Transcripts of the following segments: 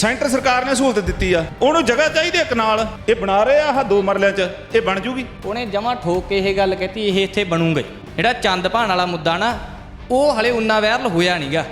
Centre ਸਰਕਾਰ ਨੇ ਸਹੂਲਤ ਦਿੱਤੀ ਆ। ਉਹਨੂੰ ਜਗ੍ਹਾ ਚਾਹੀਦੀ ਇੱਕ ਨਾਲ। ਇਹ ਬਣਾ ਰਹੇ ਆ ਆਹ ਦੋ ਮਰਲਿਆਂ 'ਚ। ਇਹ ਬਣ ਜੂਗੀ। ਉਹਨੇ ਜਮਾ ਠੋਕ ਕੇ ਇਹ ਗੱਲ ਕਹਤੀ ਇਹ ਇੱਥੇ ਬਣੂਗਾ। ਜਿਹੜਾ ਚੰਦ ਭਾਣ ਵਾਲਾ ਮੁੱਦਾ ਨਾ ਉਹ ਹਲੇ ਉਨਾ ਵਾਇਰਲ ਹੋਇਆ ਨਹੀਂਗਾ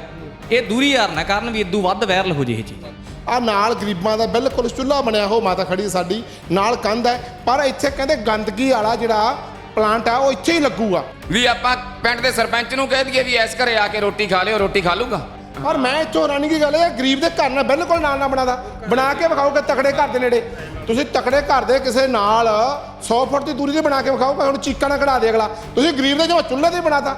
ਇਹ ਦੂਰੀ ਯਾਰ ਨਾ ਕਰਨ ਵੀ ਇਦੋਂ ਵੱਧ ਵਾਇਰਲ ਹੋ ਜੇ ਇਹ ਚੀਜ਼। ਆ ਨਾਲ ਗਰੀਬਾਂ ਦਾ ਬਿਲਕੁਲ ਚੁੱਲ੍ਹਾ ਬਣਿਆ ਹੋ ਮਾਤਾ ਖੜੀ ਸਾਡੀ। ਨਾਲ ਕੰਧ ਹੈ। ਪਰ ਇੱਥੇ ਕਹਿੰਦੇ ਗੰਦਗੀ ਵਾਲਾ ਜਿਹੜਾ ਪਲਾਂਟ ਆ ਉਹ ਇੱਥੇ ਹੀ ਲੱਗੂਗਾ। ਵੀ ਆਪਾਂ ਪਿੰਡ ਦੇ ਸਰਪੰਚ ਨੂੰ ਕਹਿ ਦਈਏ ਵੀ ਐਸ ਘਰੇ ਆ ਕੇ ਰੋਟੀ ਖਾ ਲਿਓ ਰੋਟੀ ਖਾ ਲੂਗਾ। ਪਰ ਮੈਂ ਇੱਥੋਂ ਰਾਣੀ ਕੀ ਗੱਲ ਇਹ ਆ, ਗਰੀਬ ਦੇ ਘਰ ਨਾਲ ਬਿਲਕੁਲ ਨਾਲ ਨਾ ਬਣਾਦਾ। ਬਣਾ ਕੇ ਵਿਖਾਓਗੇ ਤਕੜੇ ਘਰ ਦੇ ਨੇੜੇ। ਤੁਸੀਂ ਤਕੜੇ ਘਰ ਦੇ ਕਿਸੇ ਨਾਲ 100 ਫੁੱਟ ਦੀ ਦੂਰੀ ਤੇ ਬਣਾ ਕੇ ਵਿਖਾਓ ਭਾਵੇਂ ਹੁਣ ਚੀਕਾਂ ਨਾ ਕਢਾ ਦੇ ਅਗਲਾ। ਤੁਸੀਂ ਗਰੀਬ ਦੇ ਜੋ ਚੁੱਲ੍ਹੇ ਤੇ ਬਣਾਤਾ।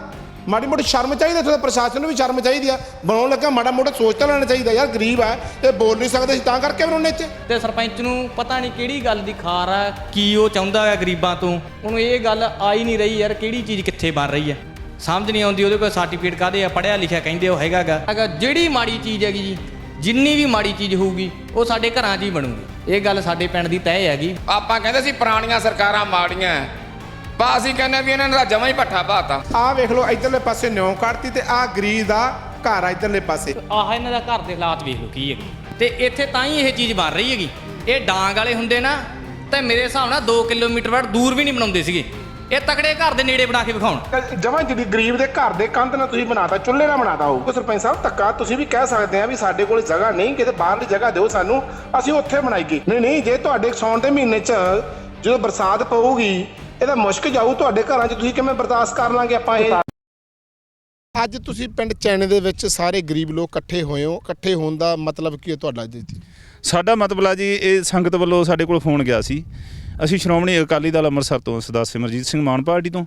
ਮਾੜੀ ਮੋਟੀ ਸ਼ਰਮ ਚਾਹੀਦੀ ਇੱਥੇ ਦੇ ਪ੍ਰਸ਼ਾਸਨ ਨੂੰ ਵੀ ਸ਼ਰਮ ਚਾਹੀਦੀ ਆ। ਬਣਾਉਣ ਲੱਗਾ ਮਾੜਾ ਮੋਟਾ ਸੋਚ ਤਾਂ ਲੈਣਾ ਚਾਹੀਦਾ ਯਾਰ ਗਰੀਬ ਹੈ ਇਹ ਬੋਲ ਨਹੀਂ ਸਕਦੇ ਸੀ ਤਾਂ ਕਰਕੇ ਬਣਾਉਣੇ ਇੱਥੇ। ਤੇ ਸਰਪੰਚ ਨੂੰ ਪਤਾ ਨਹੀਂ ਕਿਹੜੀ ਗੱਲ ਦੀ ਖਾਰ ਆ ਕੀ ਉਹ ਚਾਹੁੰਦਾ ਹੈ ਗਰੀਬਾਂ ਤੋਂ। ਉਹਨੂੰ ਇਹ ਗੱਲ ਆ ਹੀ ਨਹੀਂ ਰਹੀ ਯਾਰ ਕਿਹੜੀ ਚੀਜ਼ ਕਿੱਥੇ ਬਣ ਰਹੀ ਹੈ ਸਮਝ ਨਹੀਂ ਆਉਂਦੀ ਉਹਦੇ ਕੋਲ ਸਰਟੀਫਿਕੇਟ ਕਾਦੇ ਆ ਪੜਿਆ ਲਿਖਿਆ ਕਹਿੰਦੇ ਉਹ ਹੈਗਾਗਾ ਹੈਗਾ ਜਿਹੜੀ ਮਾੜੀ ਚੀਜ਼ ਹੈਗੀ ਜੀ ਜਿੰਨੀ ਵੀ ਮਾੜੀ ਚੀਜ਼ ਹੋਊਗੀ ਉਹ ਸਾਡੇ ਘਰਾਂ 'ਚ ਹੀ ਬਣੂਗੀ। ਇਹ ਗੱਲ ਸਾਡੇ ਪਿੰਡ ਦੀ ਤੈਅ ਹੈਗੀ। ਆਪਾਂ ਕਹਿੰਦੇ ਸੀ ਪੁਰਾਣੀਆਂ ਸਰਕਾਰਾਂ ਮਾੜੀਆਂ ਐ। ਬਾ ਅਸੀਂ ਕਹਿੰਦੇ ਵੀ ਇਹਨਾਂ ਨੇ ਤਾਂ ਜਮਾ ਹੀ ਪੱਠਾ ਪਾਤਾ ਆਹ ਵੇਖ ਲਓ ਇਧਰਲੇ ਪਾਸੇ ਨਿਉ ਕੱਢਤੀ ਤੇ ਆਹ ਗਰੀਬ ਦਾ ਘਰ ਆ ਇਧਰਲੇ ਪਾਸੇ। ਆਹ ਇਹਨਾਂ ਦਾ ਘਰ ਦੇ ਹਾਲਾਤ ਵੇਖ ਲਓ ਕੀ ਹੈਗੇ। ਤੇ ਇੱਥੇ ਤਾਂ ਹੀ ਇਹ ਚੀਜ਼ ਬਣ ਰਹੀ ਹੈਗੀ। ਇਹ ਡਾਂਗ ਵਾਲੇ ਹੁੰਦੇ ਨਾ ਤੇ ਮੇਰੇ ਹਿਸਾਬ ਨਾਲ 2 ਕਿਲੋਮੀਟਰ ਬਾਅਦ ਦੂਰ ਵੀ ਨਹੀਂ ਬਣਾਉਂਦੇ ਸੀਗੇ। ਇਹ ਤਕੜੇ ਘਰ ਦੇ ਨੇੜੇ ਬਣਾ ਕੇ ਵਿਖਾਉਣ। ਜਮਾਂ ਜਿਹੜੀ ਗਰੀਬ ਦੇ ਘਰ ਦੇ ਕੰਧ ਨਾਲ ਤੁਸੀਂ ਬਣਾਤਾ ਚੁੱਲ੍ਹੇ ਨਾਲ ਬਣਾਤਾ ਹੋਊ। ਸਰਪੰਚ ਸਾਹਿਬ ਧੱਕਾ ਤੁਸੀਂ ਵੀ ਕਹਿ ਸਕਦੇ ਆ ਵੀ ਸਾਡੇ ਕੋਲ ਜਗ੍ਹਾ ਨਹੀਂ ਕਿਤੇ ਬਾਹਰਲੀ ਜਗ੍ਹਾ ਦਿਓ ਸਾਨੂੰ ਅਸੀਂ ਉੱਥੇ ਬਣਾਈਏ ਨਹੀਂ ਨਹੀਂ ਜੇ ਤੁਹਾਡੇ ਸੌਣ ਦੇ ਮਹੀਨੇ 'ਚ ਜਦੋਂ ਬਰਸਾਤ ਪਊਗੀ ਇਹਦਾ ਮੁਸ਼ਕ ਜਾਊ ਤੁਹਾਡੇ ਘਰਾਂ 'ਚ ਤੁਸੀਂ ਕਿਵੇਂ ਬਰਦਾਸ਼ਤ ਕਰ ਲਾਂਗੇ ਆਪਾਂ ਇਹ? ਅੱਜ ਤੁਸੀਂ ਪਿੰਡ ਚੈਣੇ ਦੇ ਵਿੱਚ ਸਾਰੇ ਗਰੀਬ ਲੋਕ ਇਕੱਠੇ ਹੋਏ ਹੋ। ਇਕੱਠੇ ਹੋਣ ਦਾ ਮਤਲਬ ਕੀ ਹੈ ਤੁਹਾਡਾ ਜੀ? ਸਾਡਾ ਮਤਲਬ ਆ ਜੀ ਇਹ ਸੰਗਤ ਵੱਲੋਂ ਸਾਡੇ ਕੋਲ ਫੋਨ ਗਿਆ ਸੀ ਅਸੀਂ ਸ਼੍ਰੋਮਣੀ ਅਕਾਲੀ ਦਲ ਅੰਮ੍ਰਿਤਸਰ ਤੋਂ ਸਰਦਾਰ ਸਿਮਰਜੀਤ ਸਿੰਘ ਮਾਨ ਪਾਰਟੀ ਤੋਂ।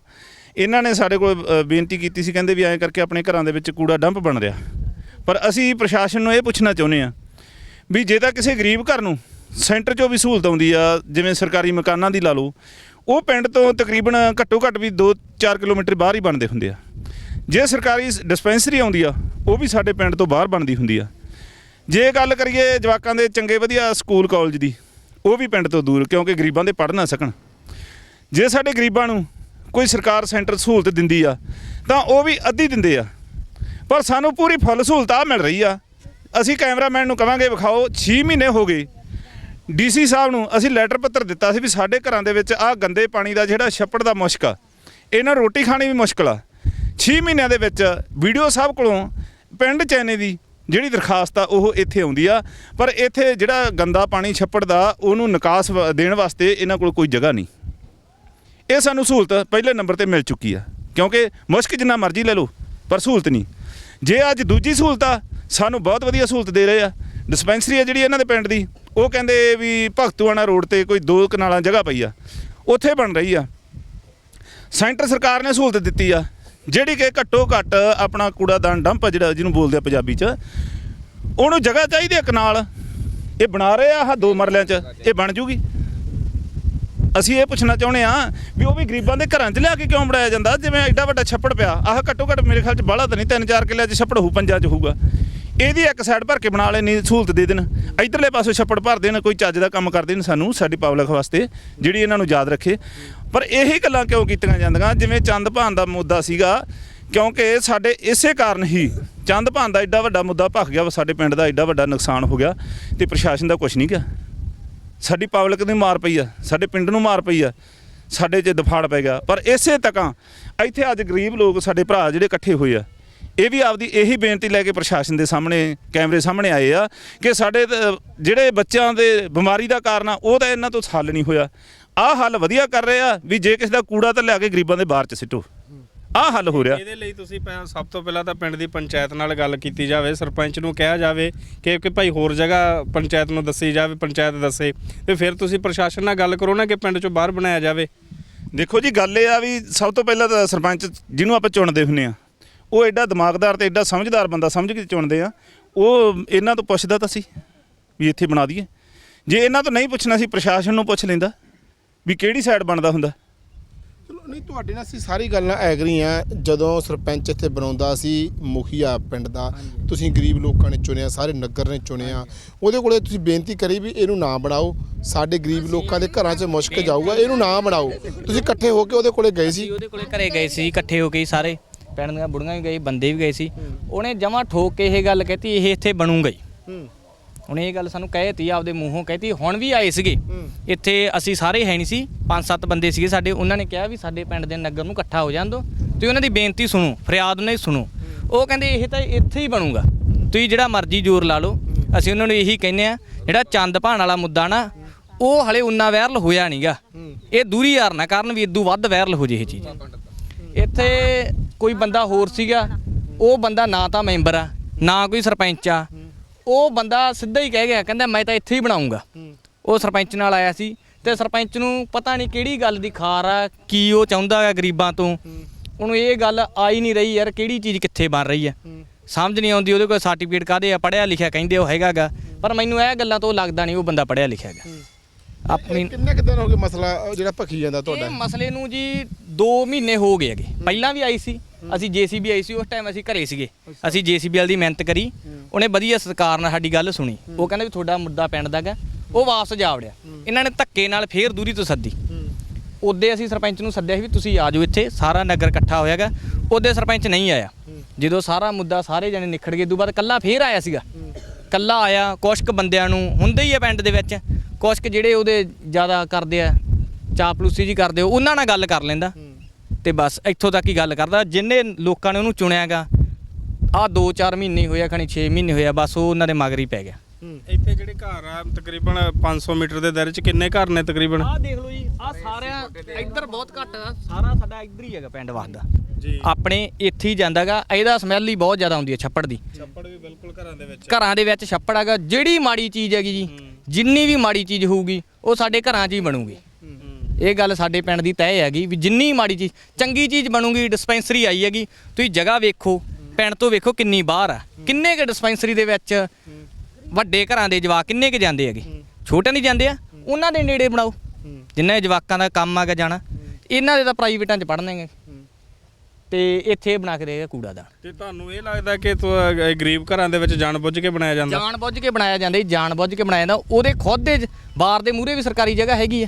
ਇਹਨਾਂ ਨੇ ਸਾਡੇ ਕੋਲ ਅ, ਬੇਨਤੀ ਕੀਤੀ ਸੀ ਕਹਿੰਦੇ ਵੀ ਐਂ ਕਰਕੇ ਆਪਣੇ ਘਰਾਂ ਦੇ ਵਿੱਚ ਕੂੜਾ ਡੰਪ ਬਣ ਰਿਹਾ। ਪਰ ਅਸੀਂ ਪ੍ਰਸ਼ਾਸਨ ਨੂੰ ਇਹ ਪੁੱਛਣਾ ਚਾਹੁੰਦੇ ਆ ਵੀ ਜੇ ਤਾਂ ਕਿਸੇ ਗਰੀਬ ਘਰ ਨੂੰ ਸੈਂਟਰ 'ਚੋਂ ਵੀ ਸਹੂਲਤ ਆਉਂਦੀ ਆ ਜਿਵੇਂ ਸਰਕਾਰੀ ਮਕਾਨਾਂ ਦੀ ਲਾ ਲਓ ਉਹ ਪਿੰਡ ਤੋਂ ਤਕਰੀਬਨ ਘੱਟੋ ਘੱਟ ਵੀ 2-4 ਕਿਲੋਮੀਟਰ ਬਾਹਰ ਹੀ ਬਣਦੇ ਹੁੰਦੇ ਆ। ਜੇ ਸਰਕਾਰੀ ਡਿਸਪੈਂਸਰੀ ਆਉਂਦੀ ਆ ਉਹ ਵੀ ਸਾਡੇ ਪਿੰਡ ਤੋਂ ਬਾਹਰ ਬਣਦੀ ਹੁੰਦੀ ਆ। ਜੇ ਗੱਲ ਕਰੀਏ ਜਵਾਕਾਂ ਦੇ ਚੰਗੇ ਵਧੀਆ ਸਕੂਲ ਕਾਲਜ ਦੀ ਉਹ ਵੀ ਪਿੰਡ ਤੋਂ ਦੂਰ, ਕਿਉਂਕਿ ਗਰੀਬਾਂ ਦੇ ਪੜ੍ਹ ਨਾ ਸਕਣ। ਜੇ ਸਾਡੇ ਗਰੀਬਾਂ ਨੂੰ ਕੋਈ ਸਰਕਾਰ ਸੈਂਟਰ ਸਹੂਲਤ ਦਿੰਦੀ ਆ, ਤਾਂ ਉਹ ਵੀ ਅੱਧੀ ਦਿੰਦੇ ਆ। ਪਰ ਸਾਨੂੰ ਪੂਰੀ ਫੁੱਲ ਸਹੂਲਤ ਆ ਮਿਲ ਰਹੀ ਆ। ਅਸੀਂ ਕੈਮਰਾਮੈਨ ਨੂੰ ਕਵਾਂਗੇ, ਵਿਖਾਓ 6 ਮਹੀਨੇ ਹੋ ਗਏ। ਡੀਸੀ ਸਾਹਿਬ ਨੂੰ ਅਸੀਂ ਲੈਟਰ ਪੱਤਰ ਦਿੱਤਾ ਸੀ ਵੀ ਸਾਡੇ ਘਰਾਂ ਦੇ ਵਿੱਚ ਆਹ ਗੰਦੇ ਪਾਣੀ ਦਾ ਜਿਹੜਾ ਛੱਪੜ ਦਾ ਮੁਸ਼ਕ ਆ, ਇਹਨਾਂ ਨੂੰ ਰੋਟੀ ਖਾਣੀ ਵੀ ਮੁਸ਼ਕਲ ਆ। 6 ਮਹੀਨਿਆਂ ਦੇ ਵਿੱਚ ਵੀਡੀਓ ਸਾਹਿਬ ਕੋਲੋਂ ਪਿੰਡ ਚੈਨੇ ਦੀ ਜਿਹੜੀ ਦਰਖਾਸਤ ਆ, ਉਹ ਇੱਥੇ ਆਉਂਦੀ ਆ। ਪਰ ਇੱਥੇ ਜਿਹੜਾ ਗੰਦਾ ਪਾਣੀ ਛੱਪੜ ਦਾ, ਉਹਨੂੰ ਨਿਕਾਸ ਵ- ਦੇਣ ਵਾਸਤੇ ਇਹਨਾਂ ਕੋਲ ਕੋਈ ਜਗ੍ਹਾ ਨਹੀਂ। ਇਹ ਸਾਨੂੰ ਸਹੂਲਤ ਪਹਿਲੇ ਨੰਬਰ ਤੇ ਮਿਲ ਚੁੱਕੀ ਆ। ਕਿਉਂਕਿ ਮੁਸ਼ਕ ਜਿੰਨਾ ਮਰਜ਼ੀ ਲੈ ਲਓ, ਪਰ ਸਹੂਲਤ ਨਹੀਂ। ਜੇ ਅੱਜ ਦੂਜੀ ਸਹੂਲਤ ਆ, ਸਾਨੂੰ ਬਹੁਤ ਵਧੀਆ ਸਹੂਲਤ ਦੇ ਰਹੇ ਆ। ਡਿਸਪੈਂਸਰੀ ਆ ਜਿਹੜੀ ਇਹਨਾਂ ਦੇ ਪਿੰਡ ਦੀ, ਉਹ ਕਹਿੰਦੇ ਵੀ ਭਗਤੂਆਣਾ ਰੋਡ ਤੇ ਕੋਈ ਦੋ ਕਨਾਲਾਂ ਜਗ੍ਹਾ ਪਈ ਆ। ਉੱਥੇ ਬਣ ਰਹੀ ਆ। ਸੈਂਟਰ ਸਰਕਾਰ ਨੇ ਸਹੂਲਤ ਦਿੱਤੀ ਆ। ਜਿਹੜੀ ਕਿ ਘੱਟੋ ਘੱਟ ਆਪਣਾ ਕੂੜਾਦਾਨ ਡੰਪ ਜਿਹੜਾ ਜਿਹਨੂੰ ਬੋਲਦੇ ਆ ਪੰਜਾਬੀ 'ਚ, ਉਹਨੂੰ ਜਗ੍ਹਾ ਚਾਹੀਦੀ ਇੱਕ ਨਾਲ। ਇਹ ਬਣਾ ਰਹੇ ਆ ਆਹ ਦੋ ਮਰਲਿਆਂ 'ਚ, ਇਹ ਬਣ ਜੂਗੀ। ਅਸੀਂ ਇਹ ਪੁੱਛਣਾ ਚਾਹੁੰਦੇ ਆ ਵੀ ਉਹ ਵੀ ਗਰੀਬਾਂ ਦੇ ਘਰਾਂ 'ਚ ਲਿਆ ਕੇ ਕਿਉਂ ਬਣਾਇਆ ਜਾਂਦਾ? ਜਿਵੇਂ ਐਡਾ ਵੱਡਾ ਛੱਪੜ ਪਿਆ। ਆਹ ਘੱਟੋ ਘੱਟ ਮੇਰੇ ਖਿਆਲ 'ਚ ਬਾਹਲਾ ਤਾਂ ਨਹੀਂ, ਤਿੰਨ ਚਾਰ ਕਿੱਲਿਆਂ 'ਚ ਛੱਪੜ ਹੋਊ, ਪੰਜਾਂ 'ਚ ਹੋਊਗਾ। ਇਹਦੀ ਇੱਕ ਸਾਈਡ ਭਰ ਕੇ ਬਣਾ ਲੈਣੀ, ਸਹੂਲਤ ਦੇ ਦੇਣ। ਇਧਰਲੇ ਪਾਸੇ ਛੱਪੜ ਭਰ ਦੇਣ, ਕੋਈ ਚੱਜ ਦਾ ਕੰਮ ਕਰ ਦੇਣ ਸਾਨੂੰ, ਸਾਡੀ ਪਬਲਿਕ ਵਾਸਤੇ, ਜਿਹੜੀ ਇਹਨਾਂ ਨੂੰ ਯਾਦ ਰੱਖੇ। ਪਰ ਇਹੀ ਗੱਲਾਂ ਕਿਉਂ ਕੀਤੀਆਂ ਜਾਂਦੀਆਂ? ਜਿਵੇਂ ਚੰਦ ਭਾਨ ਦਾ ਮੁੱਦਾ ਸੀਗਾ, ਕਿਉਂਕਿ ਸਾਡੇ ਇਸੇ ਕਾਰਨ ਹੀ ਚੰਦ ਭਾਨ ਦਾ ਐਡਾ ਵੱਡਾ ਮੁੱਦਾ ਭਖ ਗਿਆ ਵਾ ਸਾਡੇ ਪਿੰਡ ਦਾ ਐਡਾ ਵੱਡਾ ਨੁਕਸਾਨ ਹੋ ਗਿਆ ਤੇ ਪ੍ਰਸ਼ਾਸਨ ਦਾ ਕੁਝ ਨਹੀਂ ਗਿਆ ਸਾਡੀ ਪਬਲਿਕ ਨੂੰ ਮਾਰ ਪਈ ਆ, ਸਾਡੇ ਪਿੰਡ ਨੂੰ ਮਾਰ ਪਈ ਆ, ਸਾਡੇ 'ਚ ਦਫਾੜ ਪੈ ਗਿਆ। ਪਰ ਇਸੇ ਤਕਾਂ ਇੱਥੇ ਅੱਜ ਗਰੀਬ ਲੋਕ ਸਾਡੇ ਭਰਾ ਜਿਹੜੇ ਇਕੱਠੇ ਹੋਏ ਆ, ਇਹ ਵੀ ਆਪਦੀ ਇਹੀ ਬੇਨਤੀ ਲੈ ਕੇ ਪ੍ਰਸ਼ਾਸਨ ਦੇ ਸਾਹਮਣੇ, ਕੈਮਰੇ ਸਾਹਮਣੇ ਆਏ ਆ ਕਿ ਸਾਡੇ ਜਿਹੜੇ ਬੱਚਿਆਂ ਦੇ ਬਿਮਾਰੀ ਦਾ ਕਾਰਨ ਆ, ਉਹ ਤਾਂ ਇਹਨਾਂ ਤੋਂ ਹੱਲ ਨਹੀਂ ਹੋਇਆ। ਆਹ ਹੱਲ ਵਧੀਆ ਕਰ ਰਹੇ ਆ ਵੀ ਜੇ ਕਿਸੇ ਦਾ ਕੂੜਾ ਤਾਂ ਲਿਆ ਕੇ ਗਰੀਬਾਂ ਦੇ ਬਾਹਰ 'ਚ ਸਿੱਟੋ। ਆਹ ਹੱਲ ਹੋ ਰਿਹਾ। ਇਹਦੇ ਲਈ ਤੁਸੀਂ ਪਹਿਲਾਂ ਸਭ ਤੋਂ ਪਹਿਲਾਂ ਤਾਂ ਪਿੰਡ ਦੀ ਪੰਚਾਇਤ ਨਾਲ ਗੱਲ ਕੀਤੀ ਜਾਵੇ ਸਰਪੰਚ ਨੂੰ ਕਿਹਾ ਜਾਵੇ ਕਿ ਕਿ ਭਾਈ ਹੋਰ ਜਗ੍ਹਾ ਪੰਚਾਇਤ ਨੂੰ ਦੱਸੀ ਜਾਵੇ ਪੰਚਾਇਤ ਦੱਸੇ ਤੇ ਫਿਰ ਤੁਸੀਂ ਪ੍ਰਸ਼ਾਸਨ ਨਾਲ ਗੱਲ ਕਰੋ ਨਾ ਕਿ ਪਿੰਡ ਚੋਂ ਬਾਹਰ ਬਣਾਇਆ ਜਾਵੇ। ਦੇਖੋ ਜੀ ਗੱਲ ਇਹ ਆ ਵੀ ਸਭ ਤੋਂ ਪਹਿਲਾਂ ਤਾਂ ਸਰਪੰਚ ਜਿਹਨੂੰ ਆਪਾਂ ਚੁਣਦੇ ਹੁੰਨੇ ਆ ਉਹ ਐਡਾ ਦਿਮਾਗਦਾਰ ਤੇ ਐਡਾ ਸਮਝਦਾਰ ਬੰਦਾ ਸਮਝ ਕੇ ਚੁਣਦੇ ਆ ਉਹ ਇਹਨਾਂ ਤੋਂ ਪੁੱਛਦਾ ਤਾਂ ਸੀ ਵੀ ਇੱਥੇ ਬਣਾ ਦਈਏ। ਜੇ ਇਹਨਾਂ ਤੋਂ ਨਹੀਂ ਪੁੱਛਣਾ ਸੀ ਪ੍ਰਸ਼ਾਸਨ ਨੂੰ ਪੁੱਛ ਲੈਂਦਾ। ਵੀ ਕਿਹੜੀ ਸਾਈਡ ਬਣਦਾ ਹੁੰਦਾ? ਚਲੋ ਨਹੀਂ ਤੁਹਾਡੇ ਨਾਲ ਅਸੀਂ ਸਾਰੀ ਗੱਲਾਂ ਐਗਰੀ ਆ। ਜਦੋਂ ਸਰਪੰਚ ਇੱਥੇ ਬਣਾਉਂਦਾ ਸੀ ਮੁਖੀਆ ਪਿੰਡ ਦਾ ਤੁਸੀਂ ਗਰੀਬ ਲੋਕਾਂ ਨੇ ਚੁਣਿਆ ਸਾਰੇ ਨਗਰ ਨੇ ਚੁਣਿਆ। ਉਹਦੇ ਕੋਲੇ ਤੁਸੀਂ ਬੇਨਤੀ ਕਰੀ ਵੀ ਇਹਨੂੰ ਨਾ ਬਣਾਓ। ਸਾਡੇ ਗਰੀਬ ਲੋਕਾਂ ਦੇ ਘਰਾਂ 'ਚ ਮੁਸ਼ਕ ਜਾਊਗਾ ਇਹਨੂੰ ਨਾ ਬਣਾਓ। ਤੁਸੀਂ ਇਕੱਠੇ ਹੋ ਕੇ ਉਹਦੇ ਕੋਲੇ ਗਏ ਸੀ? ਉਹਦੇ ਕੋਲੇ ਘਰੇ ਗਏ ਸੀ ਇਕੱਠੇ ਹੋ ਕੇ ਸਾਰੇ। ਪਿੰਡ ਦੀਆਂ ਬੁੜੀਆਂ ਵੀ ਗਏ ਬੰਦੇ ਵੀ ਗਏ ਸੀ। ਉਹਨੇ ਜਮਾ ਠੋਕ ਕੇ ਇਹ ਗੱਲ ਕਹਤੀ ਇਹ ਇੱਥੇ ਬਣੂਗਾ ਹੀ। ਹੁਣ ਇਹ ਗੱਲ ਸਾਨੂੰ ਕਹਿਤੀ ਆਪਦੇ ਮੂੰਹੋਂ ਕਹਿਤੀ ਹੁਣ ਵੀ ਆਏ ਸੀਗੇ। ਇੱਥੇ ਅਸੀਂ ਸਾਰੇ ਹੈ ਨਹੀਂ ਸੀ ਪੰਜ ਸੱਤ ਬੰਦੇ ਸੀਗੇ ਸਾਡੇ ਉਹਨਾਂ ਨੇ ਕਿਹਾ ਵੀ ਸਾਡੇ ਪਿੰਡ ਦੇ ਨਗਰ ਨੂੰ ਇਕੱਠਾ ਹੋ ਜਾਣ ਦਿਓ ਤੁਸੀਂ ਉਹਨਾਂ ਦੀ ਬੇਨਤੀ ਸੁਣੋ ਫਰਿਆਦ ਉਹਨਾਂ ਦੀ ਸੁਣੋ। ਉਹ ਕਹਿੰਦੇ ਇਹ ਤਾਂ ਇੱਥੇ ਹੀ ਬਣੂਗਾ। ਤੁਸੀਂ ਜਿਹੜਾ ਮਰਜ਼ੀ ਜ਼ੋਰ ਲਾ ਲਓ। ਅਸੀਂ ਉਹਨਾਂ ਨੂੰ ਇਹੀ ਕਹਿੰਨੇ ਆ ਜਿਹੜਾ ਚੰਦ ਭਾਣ ਵਾਲਾ ਮੁੱਦਾ ਨਾ ਉਹ ਹਲੇ ਉਨਾ ਵਾਇਰਲ ਹੋਇਆ ਨਹੀਂਗਾ ਇਹ ਦੂਰੀ ਯਾਰ ਨਾ ਕਾਰਨ ਵੀ ਇਦੋਂ ਵੱਧ ਵਾਇਰਲ ਹੋ ਜੇ ਇਹ ਚੀਜ਼। ਇੱਥੇ ਕੋਈ ਬੰਦਾ ਹੋਰ ਸੀਗਾ ਉਹ ਬੰਦਾ ਨਾ ਤਾਂ ਮੈਂਬਰ ਆ ਨਾ ਕੋਈ ਸਰਪੰਚ ਆ ਉਹ ਬੰਦਾ ਸਿੱਧਾ ਹੀ ਕਹਿ ਗਿਆ ਕਹਿੰਦਾ ਮੈਂ ਤਾਂ ਇੱਥੇ ਹੀ ਬਣਾਉਂਗਾ। ਉਹ ਸਰਪੰਚ ਨਾਲ ਆਇਆ ਸੀ ਤੇ ਸਰਪੰਚ ਨੂੰ ਪਤਾ ਨਹੀਂ ਕਿਹੜੀ ਗੱਲ ਦੀ ਖਾਰ ਆ ਕੀ ਉਹ ਚਾਹੁੰਦਾ ਹੈ ਗਰੀਬਾਂ ਤੋਂ। ਉਹਨੂੰ ਇਹ ਗੱਲ ਆਈ ਨਹੀਂ ਰਹੀ ਯਾਰ ਕਿਹੜੀ ਚੀਜ਼ ਕਿੱਥੇ ਬਣ ਰਹੀ ਹੈ। ਸਮਝ ਨਹੀਂ ਆਉਂਦੀ ਉਹਦੇ ਕੋਲ ਸਰਟੀਫਿਕੇਟ ਕਾਦੇ ਆ ਪੜਿਆ ਲਿਖਿਆ ਕਹਿੰਦੇ ਉਹ ਹੈਗਾਗਾ ਪਰ ਮੈਨੂੰ ਇਹ ਗੱਲਾਂ ਤੋਂ ਲੱਗਦਾ ਨਹੀਂ ਉਹ ਬੰਦਾ ਪੜਿਆ ਲਿਖਿਆ ਹੈਗਾ ਆਪਣੀ ਕਿੰਨੇ ਕੁ ਦਿਨ ਹੋ ਗਏ ਮਸਲਾ ਜਿਹੜਾ ਭਖੀ ਜਾਂਦਾ ਤੁਹਾਡਾ? ਇਹ ਮਸਲੇ ਨੂੰ ਜੀ 2 ਮਹੀਨੇ ਹੋ ਗਏ ਹੈਗੇ। ਪਹਿਲਾਂ ਵੀ ਆਈ ਸੀ ਅਸੀਂ ਜੀਸੀਬੀ ਆਈ ਸੀ ਉਸ ਟਾਈਮ ਅਸੀਂ ਘਰੇ ਸੀਗੇ। ਅਸੀਂ ਜੀਸੀਬੀ ਵਾਲੀ ਦੀ ਮਿਹਨਤ ਕਰੀ ਉਹਨੇ ਵਧੀਆ ਸਤਿਕਾਰ ਨਾਲ ਸਾਡੀ ਗੱਲ ਸੁਣੀ। ਉਹ ਕਹਿੰਦਾ ਵੀ ਤੁਹਾਡਾ ਮੁੱਦਾ ਪਿੰਡ ਦਾਗਾ ਉਹ ਵਾਪਸ ਜਾ ਵੜਿਆ। ਇਹਨਾਂ ਨੇ ਧੱਕੇ ਨਾਲ ਫੇਰ ਦੂਰੀ ਤੋਂ ਸੱਦੀ। ਉਹਦੇ ਅਸੀਂ ਸਰਪੰਚ ਨੂੰ ਸੱਦਿਆ ਸੀ ਵੀ ਤੁਸੀਂ ਆ ਜਾਓ ਇੱਥੇ ਸਾਰਾ ਨਗਰ ਇਕੱਠਾ ਹੋਇਆਗਾ ਉਹਦੇ ਸਰਪੰਚ ਨਹੀਂ ਆਇਆ। ਜਦੋਂ ਸਾਰਾ ਮੁੱਦਾ ਸਾਰੇ ਜਣੇ ਨਿਖੜ ਗਏ ਤੋਂ ਬਾਅਦ ਕੱਲਾ ਫੇਰ ਆਇਆ ਸੀਗਾ। ਕੱਲਾ ਆਇਆ ਕੁਛ ਕੁ ਬੰਦਿਆਂ ਨੂੰ ਹੁੰਦੇ ਹੀ ਆ ਪਿੰਡ ਦੇ ਵਿੱਚ। ਕੁਛ ਕੁ ਜਿਹੜੇ ਉਹਦੇ ਜ਼ਿਆਦਾ ਕਰਦੇ ਆ ਚਾਪਲੂਸੀ ਜੀ ਕਰਦੇ ਆ, ਉਹਨਾਂ ਨਾਲ ਗੱਲ ਕਰ ਲੈਂਦਾ। ਤੇ ਬਸ ਇੱਥੋਂ ਤੱਕ ਹੀ ਗੱਲ ਕਰਦਾ। ਜਿੰਨੇ ਲੋਕਾਂ ਨੇ ਉਹਨੂੰ ਚੁਣਿਆਗਾ ਆ 2-4 ਮਹੀਨੇ ਹੋਇਆ ਖਣੀ 6 ਮਹੀਨੇ ਹੋਇਆ ਬਸ ਉਹ ਉਹਨਾਂ ਦੇ ਮਗਰ ਹੀ ਪੈ ਗਿਆ। ਇੱਥੇ ਜਿਹੜੇ ਘਰ ਆ ਤਕਰੀਬਨ 500 ਮੀਟਰ ਦੇ ਦਾਇਰੇ 'ਚ ਕਿੰਨੇ ਘਰ ਨੇ ਤਕਰੀਬਨ? ਆਹ ਦੇਖ ਲਓ ਜੀ ਆਹ ਸਾਰਿਆਂ ਇੱਧਰ ਬਹੁਤ ਘੱਟ ਆ ਸਾਰਾ ਸਾਡਾ ਇੱਧਰ ਹੀ ਹੈਗਾ ਪਿੰਡ ਵਸਦਾ। ਜੀ। ਆਪਣੇ ਇੱਥੇ ਹੀ ਜਾਂਦਾਗਾ ਇਹਦਾ ਸਮੈਲ ਹੀ ਬਹੁਤ ਜ਼ਿਆਦਾ ਆਉਂਦੀ ਹੈ ਛੱਪੜ ਦੀ। ਛੱਪੜ ਵੀ ਬਿਲਕੁਲ ਘਰਾਂ ਦੇ ਵਿੱਚ ਘਰਾਂ ਦੇ ਵਿੱਚ ਛੱਪੜ ਹੈਗਾ ਜਿਹੜੀ ਮਾੜੀ ਚੀਜ਼ ਹੈਗੀ ਜੀ ਜਿੰਨੀ ਵੀ ਮਾੜੀ ਚੀਜ਼ ਹੋਊਗੀ ਉਹ ਸਾਡੇ ਘਰਾਂ 'ਚ ਹੀ ਬਣੂਗੀ। ਇਹ ਗੱਲ ਸਾਡੇ ਪਿੰਡ ਦੀ ਤੈਅ ਹੈਗੀ ਵੀ ਜਿੰਨੀ ਮਾੜੀ ਚੀਜ਼ ਚੰਗੀ ਚੀਜ਼ ਬਣੂਗੀ ਡਿਸਪੈਂਸਰੀ ਆਈ ਹੈਗੀ ਤੁਸੀਂ ਜਗ੍ਹਾ ਵੇਖੋ ਪਿੰਡ ਤੋਂ ਵੇਖੋ ਕਿੰਨੀ ਬਾਹਰ ਆ। ਕਿੰਨੇ ਕੁ ਡਿਸਪੈਂਸਰੀ ਦੇ ਵਿੱਚ ਵੱਡੇ ਘਰਾਂ ਦੇ ਜਵਾਕ ਕਿੰਨੇ ਕੁ ਜਾਂਦੇ ਹੈਗੇ? ਛੋਟੇ ਨਹੀਂ ਜਾਂਦੇ ਆ ਉਹਨਾਂ ਦੇ ਨੇੜੇ ਬਣਾਓ। ਜਿੰਨਾ ਜਵਾਕਾਂ ਦਾ ਕੰਮ ਆਗਾ ਜਾਣਾ ਇਹਨਾਂ ਦੇ ਤਾਂ ਪ੍ਰਾਈਵੇਟਾਂ 'ਚ ਪੜ੍ਹਨਗੇ ਤੇ ਇੱਥੇ ਬਣਾ ਕੇ ਦੇਗਾ ਕੂੜਾਦਾਨ ਤੇ ਤੁਹਾਨੂੰ ਇਹ ਲੱਗਦਾ ਕਿ ਤੁ- ਇਹ ਗਰੀਬ ਘਰਾਂ ਦੇ ਵਿੱਚ ਜਾਣਬੁੱਝ ਕੇ ਬਣਾਇਆ ਜਾਂਦਾ? ਜਾਣ ਬੁੱਝ ਕੇ ਬਣਾਇਆ ਜਾਂਦਾ ਜੀ ਜਾਣ ਬੁੱਝ ਕੇ ਬਣਾਇਆ ਜਾਂਦਾ। ਉਹਦੇ ਖੁਦ ਦੇ ਜ- ਬਾਰ ਦੇ ਮੂਹਰੇ ਵੀ ਸਰਕਾਰੀ ਜਗ੍ਹਾ ਹੈਗੀ ਆ।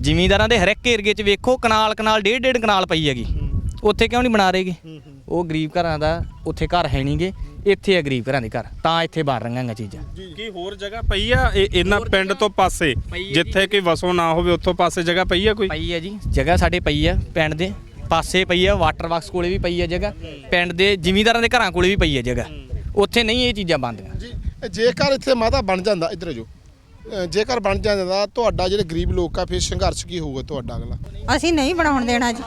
ਜ਼ਿਮੀਂਦਾਰਾਂ ਦੇ ਹਰ ਇੱਕ ਏਰੀਏ 'ਚ ਵੇਖੋ ਕਨਾਲ ਕਨਾਲ ਡੇਢ ਡੇਢ ਕਨਾਲ ਪਈ ਹੈਗੀ। ਉੱਥੇ ਕਿਉਂ ਨਹੀਂ ਬਣਾ ਰਹੇਗੇ ਉਹ ਗਰੀਬ ਘਰਾਂ ਦਾ ਉੱਥੇ ਘਰ ਹੈ ਨਹੀਂਗੇ ਇੱਥੇ ਆ ਗਰੀਬ ਘਰਾਂ ਦੇ ਘਰ ਤਾਂ ਇੱਥੇ ਬਣ ਰਹੀਆਂ ਚੀਜ਼ਾਂ। ਕੀ ਹੋਰ ਜਗ੍ਹਾ ਪਈ ਆ? ਇਹ ਇਹਨਾਂ ਪਿੰਡ ਤੋਂ ਪਾਸੇ ਪਈ ਹੈ ਜੀ। ਜਿੱਥੇ ਕਿ ਵਸੋਂ ਨਾ ਹੋਵੇ ਉੱਥੋਂ ਪਾਸੇ ਜਗ੍ਹਾ ਪਈ ਆ ਕੋਈ? ਪਈ ਹੈ ਜੀ ਜਗ੍ਹਾ ਸਾਡੇ ਪਈ ਆ ਪਿੰਡ ਦੇ। ਪਾਸੇ ਪਈ ਆ ਵਾਟਰ ਵਰਕਸ ਕੋਲੇ ਵੀ ਪਈ ਆ ਜਗ੍ਹਾ ਪਿੰਡ ਦੇ ਜ਼ਿਮੀਂਦਾਰਾਂ ਦੇ ਘਰਾਂ ਕੋਲੇ ਵੀ ਪਈ ਆ ਜਗ੍ਹਾ। ਉੱਥੇ ਨਹੀਂ ਇਹ ਚੀਜ਼ਾਂ ਬਣਦੀਆਂ। ਜੀ ਜੇਕਰ ਇੱਥੇ ਮਾਤਾ ਬਣ ਜਾਂਦਾ ਇੱਧਰ ਜੋ ਜੇਕਰ ਬਣ ਜਾਂਦਾ ਤੁਹਾਡਾ ਜਿਹੜੇ ਗਰੀਬ ਲੋਕ ਆ ਫਿਰ ਸੰਘਰਸ਼ ਕੀ ਹੋਊਗਾ ਤੁਹਾਡਾ ਅਗਲਾ? ਅਸੀਂ ਨਹੀਂ ਬਣਾਉਣ ਦੇਣਾ ਜੀ।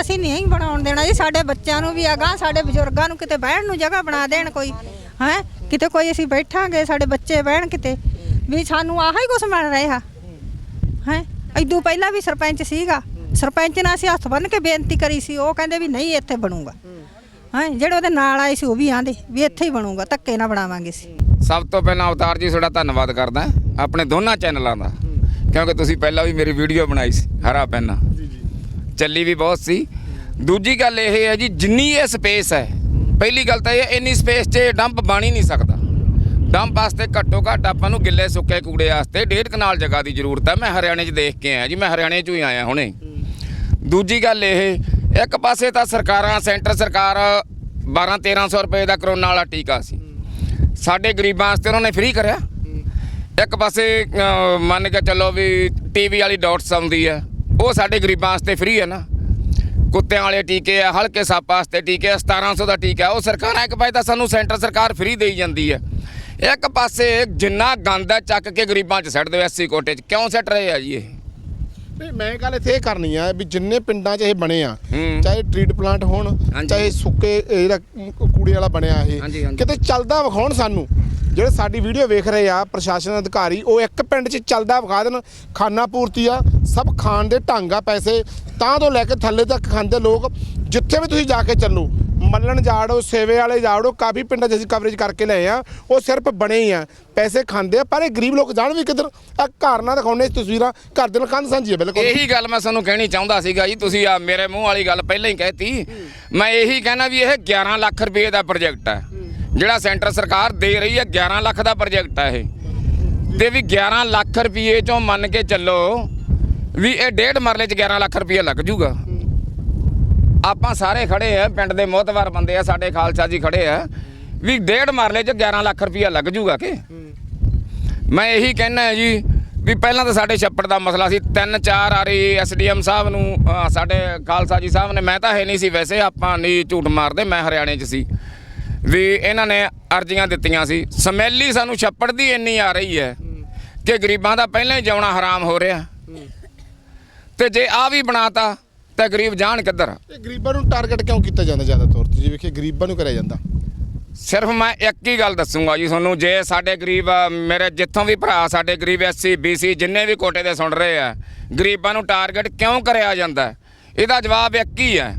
ਅਸੀਂ ਨਹੀਂ ਬਣਾਉਣ ਦੇਣਾ ਜੀ। ਸਾਡੇ ਬੱਚਿਆਂ ਨੂੰ ਵੀ ਅਗਾਂਹ ਸਾਡੇ ਬਜ਼ੁਰਗਾਂ ਨੂੰ ਕਿਤੇ ਬਹਿਣ ਨੂੰ ਜਗ੍ਹਾ ਬਣਾ ਦੇਣ ਕੋਈ। ਹੈ? ਕਿਤੇ ਕੋਈ ਅਸੀਂ ਬੈਠਾਂਗੇ ਸਾਡੇ ਬੱਚੇ ਬਹਿਣ ਕਿਤੇ। ਵੀ ਸਾਨੂੰ ਆਹ ਹੀ ਕੁਛ ਮਿਲ ਰਿਹਾ। ਹੈ? ਇਦੋਂ ਪਹਿਲਾਂ ਵੀ ਸਰਪੰਚ ਸੀਗਾ। ਸਰਪੰਚ ਨਾਲ ਅਸੀਂ ਹੱਥ ਬੰਨ ਕੇ ਬੇਨਤੀ ਕਰੀ ਸੀ ਉਹ ਕਹਿੰਦੇ ਵੀ ਨਹੀਂ ਇੱਥੇ ਬਣੂਗਾ। ਹੈ ਜਿਹੜੇ ਉਹਦੇ ਨਾਲ ਆਏ ਸੀ ਉਹ ਵੀ ਆਂਦੇ ਵੀ ਇੱਥੇ ਹੀ ਬਣੂਗਾ ਧੱਕੇ ਨਾਲ ਬਣਾਵਾਂਗੇ ਸੀ ਸਭ ਤੋਂ ਪਹਿਲਾਂ ਅਵਤਾਰ ਜੀ ਤੁਹਾਡਾ ਧੰਨਵਾਦ ਕਰਦਾ ਆਪਣੇ ਦੋਨਾਂ ਚੈਨਲਾਂ ਦਾ ਕਿਉਂਕਿ ਤੁਸੀਂ ਪਹਿਲਾਂ ਵੀ ਮੇਰੀ ਵੀਡੀਓ ਬਣਾਈ ਸੀ ਹਰਾ ਪੈਨਾ। ਚੱਲੀ ਵੀ ਬਹੁਤ ਸੀ। ਦੂਜੀ ਗੱਲ ਇਹ ਹੈ ਜੀ ਜਿੰਨੀ ਇਹ ਸਪੇਸ ਹੈ ਪਹਿਲੀ ਗੱਲ ਤਾਂ ਇਹ ਇੰਨੀ ਸਪੇਸ 'ਚ ਡੰਪ ਬਣ ਹੀ ਨਹੀਂ ਸਕਦਾ। ਡੰਪ ਵਾਸਤੇ ਘੱਟੋ ਘੱਟ ਆਪਾਂ ਨੂੰ ਗਿੱਲੇ ਸੁੱਕੇ ਕੂੜੇ ਵਾਸਤੇ ਡੇਢ ਕਨਾਲ ਜਗ੍ਹਾ ਦੀ ਜ਼ਰੂਰਤ ਹੈ। ਮੈਂ ਹਰਿਆਣੇ 'ਚ ਦੇਖ ਕੇ ਆਇਆ ਜੀ ਮੈਂ ਹਰਿਆਣੇ 'ਚੋਂ ਹੀ ਆਇਆ ਹੁਣੇ। ਦੂਜੀ ਗੱਲ ਇਹ, ਇੱਕ ਪਾਸੇ ਤਾਂ ਸਰਕਾਰਾਂ, ਸੈਂਟਰ ਸਰਕਾਰ 12 1300 ਰੁਪਏ ਦਾ ਕਰੋਨਾ ਵਾਲਾ ਟੀਕਾ ਸੀ। ਸਾਡੇ ਗਰੀਬਾਂ ਵਾਸਤੇ ਉਹਨਾਂ ਨੇ ਫ੍ਰੀ ਕਰਿਆ। ਇੱਕ ਪਾਸੇ ਮੰਨ ਕੇ ਚੱਲੋ ਵੀ ਟੀਵੀ ਵਾਲੀ ਡਾਟਸ ਆਉਂਦੀ ਆ ਉਹ ਸਾਡੇ ਗਰੀਬਾਂ ਵਾਸਤੇ ਫ੍ਰੀ ਹੈ ਨਾ। ਕੁੱਤਿਆਂ ਵਾਲੇ ਟੀਕੇ ਆ, ਹਲਕੇ ਸੱਪ ਵਾਸਤੇ ਟੀਕੇ ਆ 1700 ਦਾ ਟੀਕਾ, ਉਹ ਸਰਕਾਰਾਂ ਇੱਕ ਪਾਸੇ ਤਾਂ ਸਾਨੂੰ ਸੈਂਟਰ ਸਰਕਾਰ ਫ੍ਰੀ ਦੇਈ ਜਾਂਦੀ ਹੈ। ਇੱਕ ਪਾਸੇ ਜਿੰਨਾ ਗੰਦ ਹੈ, ਚੱਕ ਕੇ ਗਰੀਬਾਂ 'ਚ ਸੱਟ ਦਿਓ ਐਸਸੀ ਕੋਟੇ 'ਚ। ਕਿਉਂ ਸੱਟ ਰਹੇ ਆ ਜੀ ਇਹ? ਨਹੀਂ ਮੈਂ ਗੱਲ ਇੱਥੇ ਇਹ ਕਰਨੀ ਆ ਵੀ ਜਿੰਨੇ ਪਿੰਡਾਂ 'ਚ ਇਹ ਬਣੇ ਆ ਹੂੰ। ਚਾਹੇ ਟ੍ਰੀਟ ਪਲਾਂਟ ਹੋਣ ਹਾਂਜੀ। ਚਾਹੇ ਸੁੱਕੇ ਇਹ ਜਿਹੜਾ ਕੂੜੇ ਵਾਲਾ ਬਣਿਆ ਹਾਂਜੀ, ਇਹ ਹਾਂਜੀ। ਕਿਤੇ ਚੱਲਦਾ ਵਿਖਾਉਣ ਸਾਨੂੰ ਜਿਹੜੇ ਸਾਡੀ ਵੀਡੀਓ ਵੇਖ ਰਹੇ ਆ ਪ੍ਰਸ਼ਾਸਨ ਅਧਿਕਾਰੀ ਉਹ ਇੱਕ ਪਿੰਡ 'ਚ ਚੱਲਦਾ ਵਿਖਾ ਦੇਣ ਖਾਨਾ ਪੂਰਤੀ ਆ ਸਭ ਖਾਣ ਦੇ ਢੰਗ ਆ ਪੈਸੇ ਤਾਂ ਤੋਂ ਲੈ ਕੇ ਥੱਲੇ ਤੱਕ ਖਾਂਦੇ ਲੋਕ ਜਿੱਥੇ ਵੀ ਤੁਸੀਂ ਜਾ ਕੇ ਚੱਲੋ ਮੱਲਣ ਜਾੜੋ ਸੇਵੇ ਵਾਲੇ ਜਾੜੋ ਕਾਫੀ ਪਿੰਡਾਂ 'ਚ ਅਸੀਂ ਕਵਰੇਜ ਕਰਕੇ ਲਏ ਆ। ਉਹ ਸਿਰਫ ਬਣੇ ਹੀ ਆ। ਪੈਸੇ ਖਾਂਦੇ ਆ, ਪਰ ਇਹ ਗਰੀਬ ਲੋਕ ਜਾਣ ਵੀ ਕਿੱਧਰ? ਆ ਘਰ ਨਾ ਦਿਖਾਉਣੇ ਤਸਵੀਰਾਂ। ਘਰ ਦੇ ਨਾਲ ਕੰਧ ਸਾਂਝੀ ਆ, ਬਿਲਕੁਲ। ਇਹੀ ਗੱਲ ਮੈਂ ਸਾਨੂੰ ਕਹਿਣੀ ਚਾਹੁੰਦਾ ਸੀਗਾ ਜੀ, ਤੁਸੀਂ ਆ ਮੇਰੇ ਮੂੰਹ ਵਾਲੀ ਗੱਲ ਪਹਿਲਾਂ ਹੀ ਕਹਿਤੀ। ਮੈਂ ਇਹੀ ਕਹਿਣਾ ਵੀ ਇਹ 11 ਲੱਖ ਰੁਪਏ ਦਾ ਪ੍ਰੋਜੈਕਟ ਹੈ ਜਿਹੜਾ ਸੈਂਟਰ ਸਰਕਾਰ ਦੇ ਰਹੀ ਹੈ 11 ਲੱਖ ਦਾ ਪ੍ਰੋਜੈਕਟ ਹੈ ਇਹ। ਤੇ ਵੀ 11 ਲੱਖ ਰੁਪਏ ਚੋਂ ਮੰਨ ਕੇ ਚੱਲੋ ਵੀ ਇਹ ਡੇਢ ਮਰਲੇ 'ਚ 11 ਲੱਖ ਰੁਪਏ ਲੱਗ ਜੂਗਾ। ਆਪਾਂ ਸਾਰੇ ਖੜੇ ਆ, ਪਿੰਡ ਦੇ ਮੋਹਤਵਾਰ ਬੰਦੇ ਆ, ਸਾਡੇ ਖਾਲਸਾ ਜੀ ਖੜੇ ਆ। ਵੀ ਡੇਢ ਮਰਲੇ 'ਚ 11 ਲੱਖ ਰੁਪਏ ਲੱਗ ਜੂਗਾ ਕਿ? ਮੈਂ ਇਹੀ ਕਹਿਣਾ ਜੀ ਵੀ ਪਹਿਲਾਂ ਤਾਂ ਸਾਡੇ ਛੱਪੜ ਦਾ ਮਸਲਾ ਸੀ। ਤਿੰਨ ਚਾਰ ਵਾਰੀ ਐਸਡੀਐਮ ਸਾਹਿਬ ਨੂੰ ਸਾਡੇ ਖਾਲਸਾ ਜੀ ਸਾਹਿਬ ਨੇ, ਮੈਂ ਤਾਂ ਹੈ ਨਹੀਂ ਸੀ ਵੈਸੇ, ਆਪਾਂ ਨਹੀਂ ਝੂਠ ਮਾਰਦੇ, ਮੈਂ ਹਰਿਆਣੇ 'ਚ ਸੀ। ਵੀ ਇਹਨਾਂ ਨੇ ਅਰਜ਼ੀਆਂ ਦਿੱਤੀਆਂ ਸੀ। ਸਮੈਲੀ ਸਾਨੂੰ ਛੱਪੜ ਦੀ ਇੰਨੀ ਆ ਰਹੀ ਹੈ ਕਿ ਗਰੀਬਾਂ ਦਾ ਪਹਿਲਾਂ ਹੀ ਜਿਉਣਾ ਹਰਾਮ ਹੋ ਰਿਹਾ। ਤੇ ਜੇ ਆ ਵੀ ਬਣਾਤਾ ਤਾਂ ਗਰੀਬ ਜਾਣ ਕਿੱਧਰ? ਇਹ ਗਰੀਬਾਂ ਨੂੰ ਟਾਰਗੇਟ ਕਿਉਂ ਕੀਤਾ ਜਾਂਦਾ ਜ਼ਿਆਦਾ ਤੌਰ ਤੇ? ਜਿਵੇਂ ਕਿ ਗਰੀਬਾਂ ਨੂੰ ਕਰਿਆ ਜਾਂਦਾ। ਸਿਰਫ ਮੈਂ ਇੱਕ ਹੀ ਗੱਲ ਦੱਸੂਗਾ ਜੀ ਤੁਹਾਨੂੰ ਜੇ ਸਾਡੇ ਗਰੀਬ ਮੇਰੇ ਜਿੱਥੋਂ ਵੀ ਭਰਾ ਸਾਡੇ ਗਰੀਬ ਐਸਸੀ ਬੀਸੀ ਜਿੰਨੇ ਵੀ ਕੋਟੇ ਦੇ ਸੁਣ ਰਹੇ ਆ ਗਰੀਬਾਂ ਨੂੰ ਟਾਰਗੇਟ ਕਿਉਂ ਕਰਿਆ ਜਾਂਦਾ? ਇਹਦਾ ਜਵਾਬ ਇੱਕ ਹੀ ਹੈ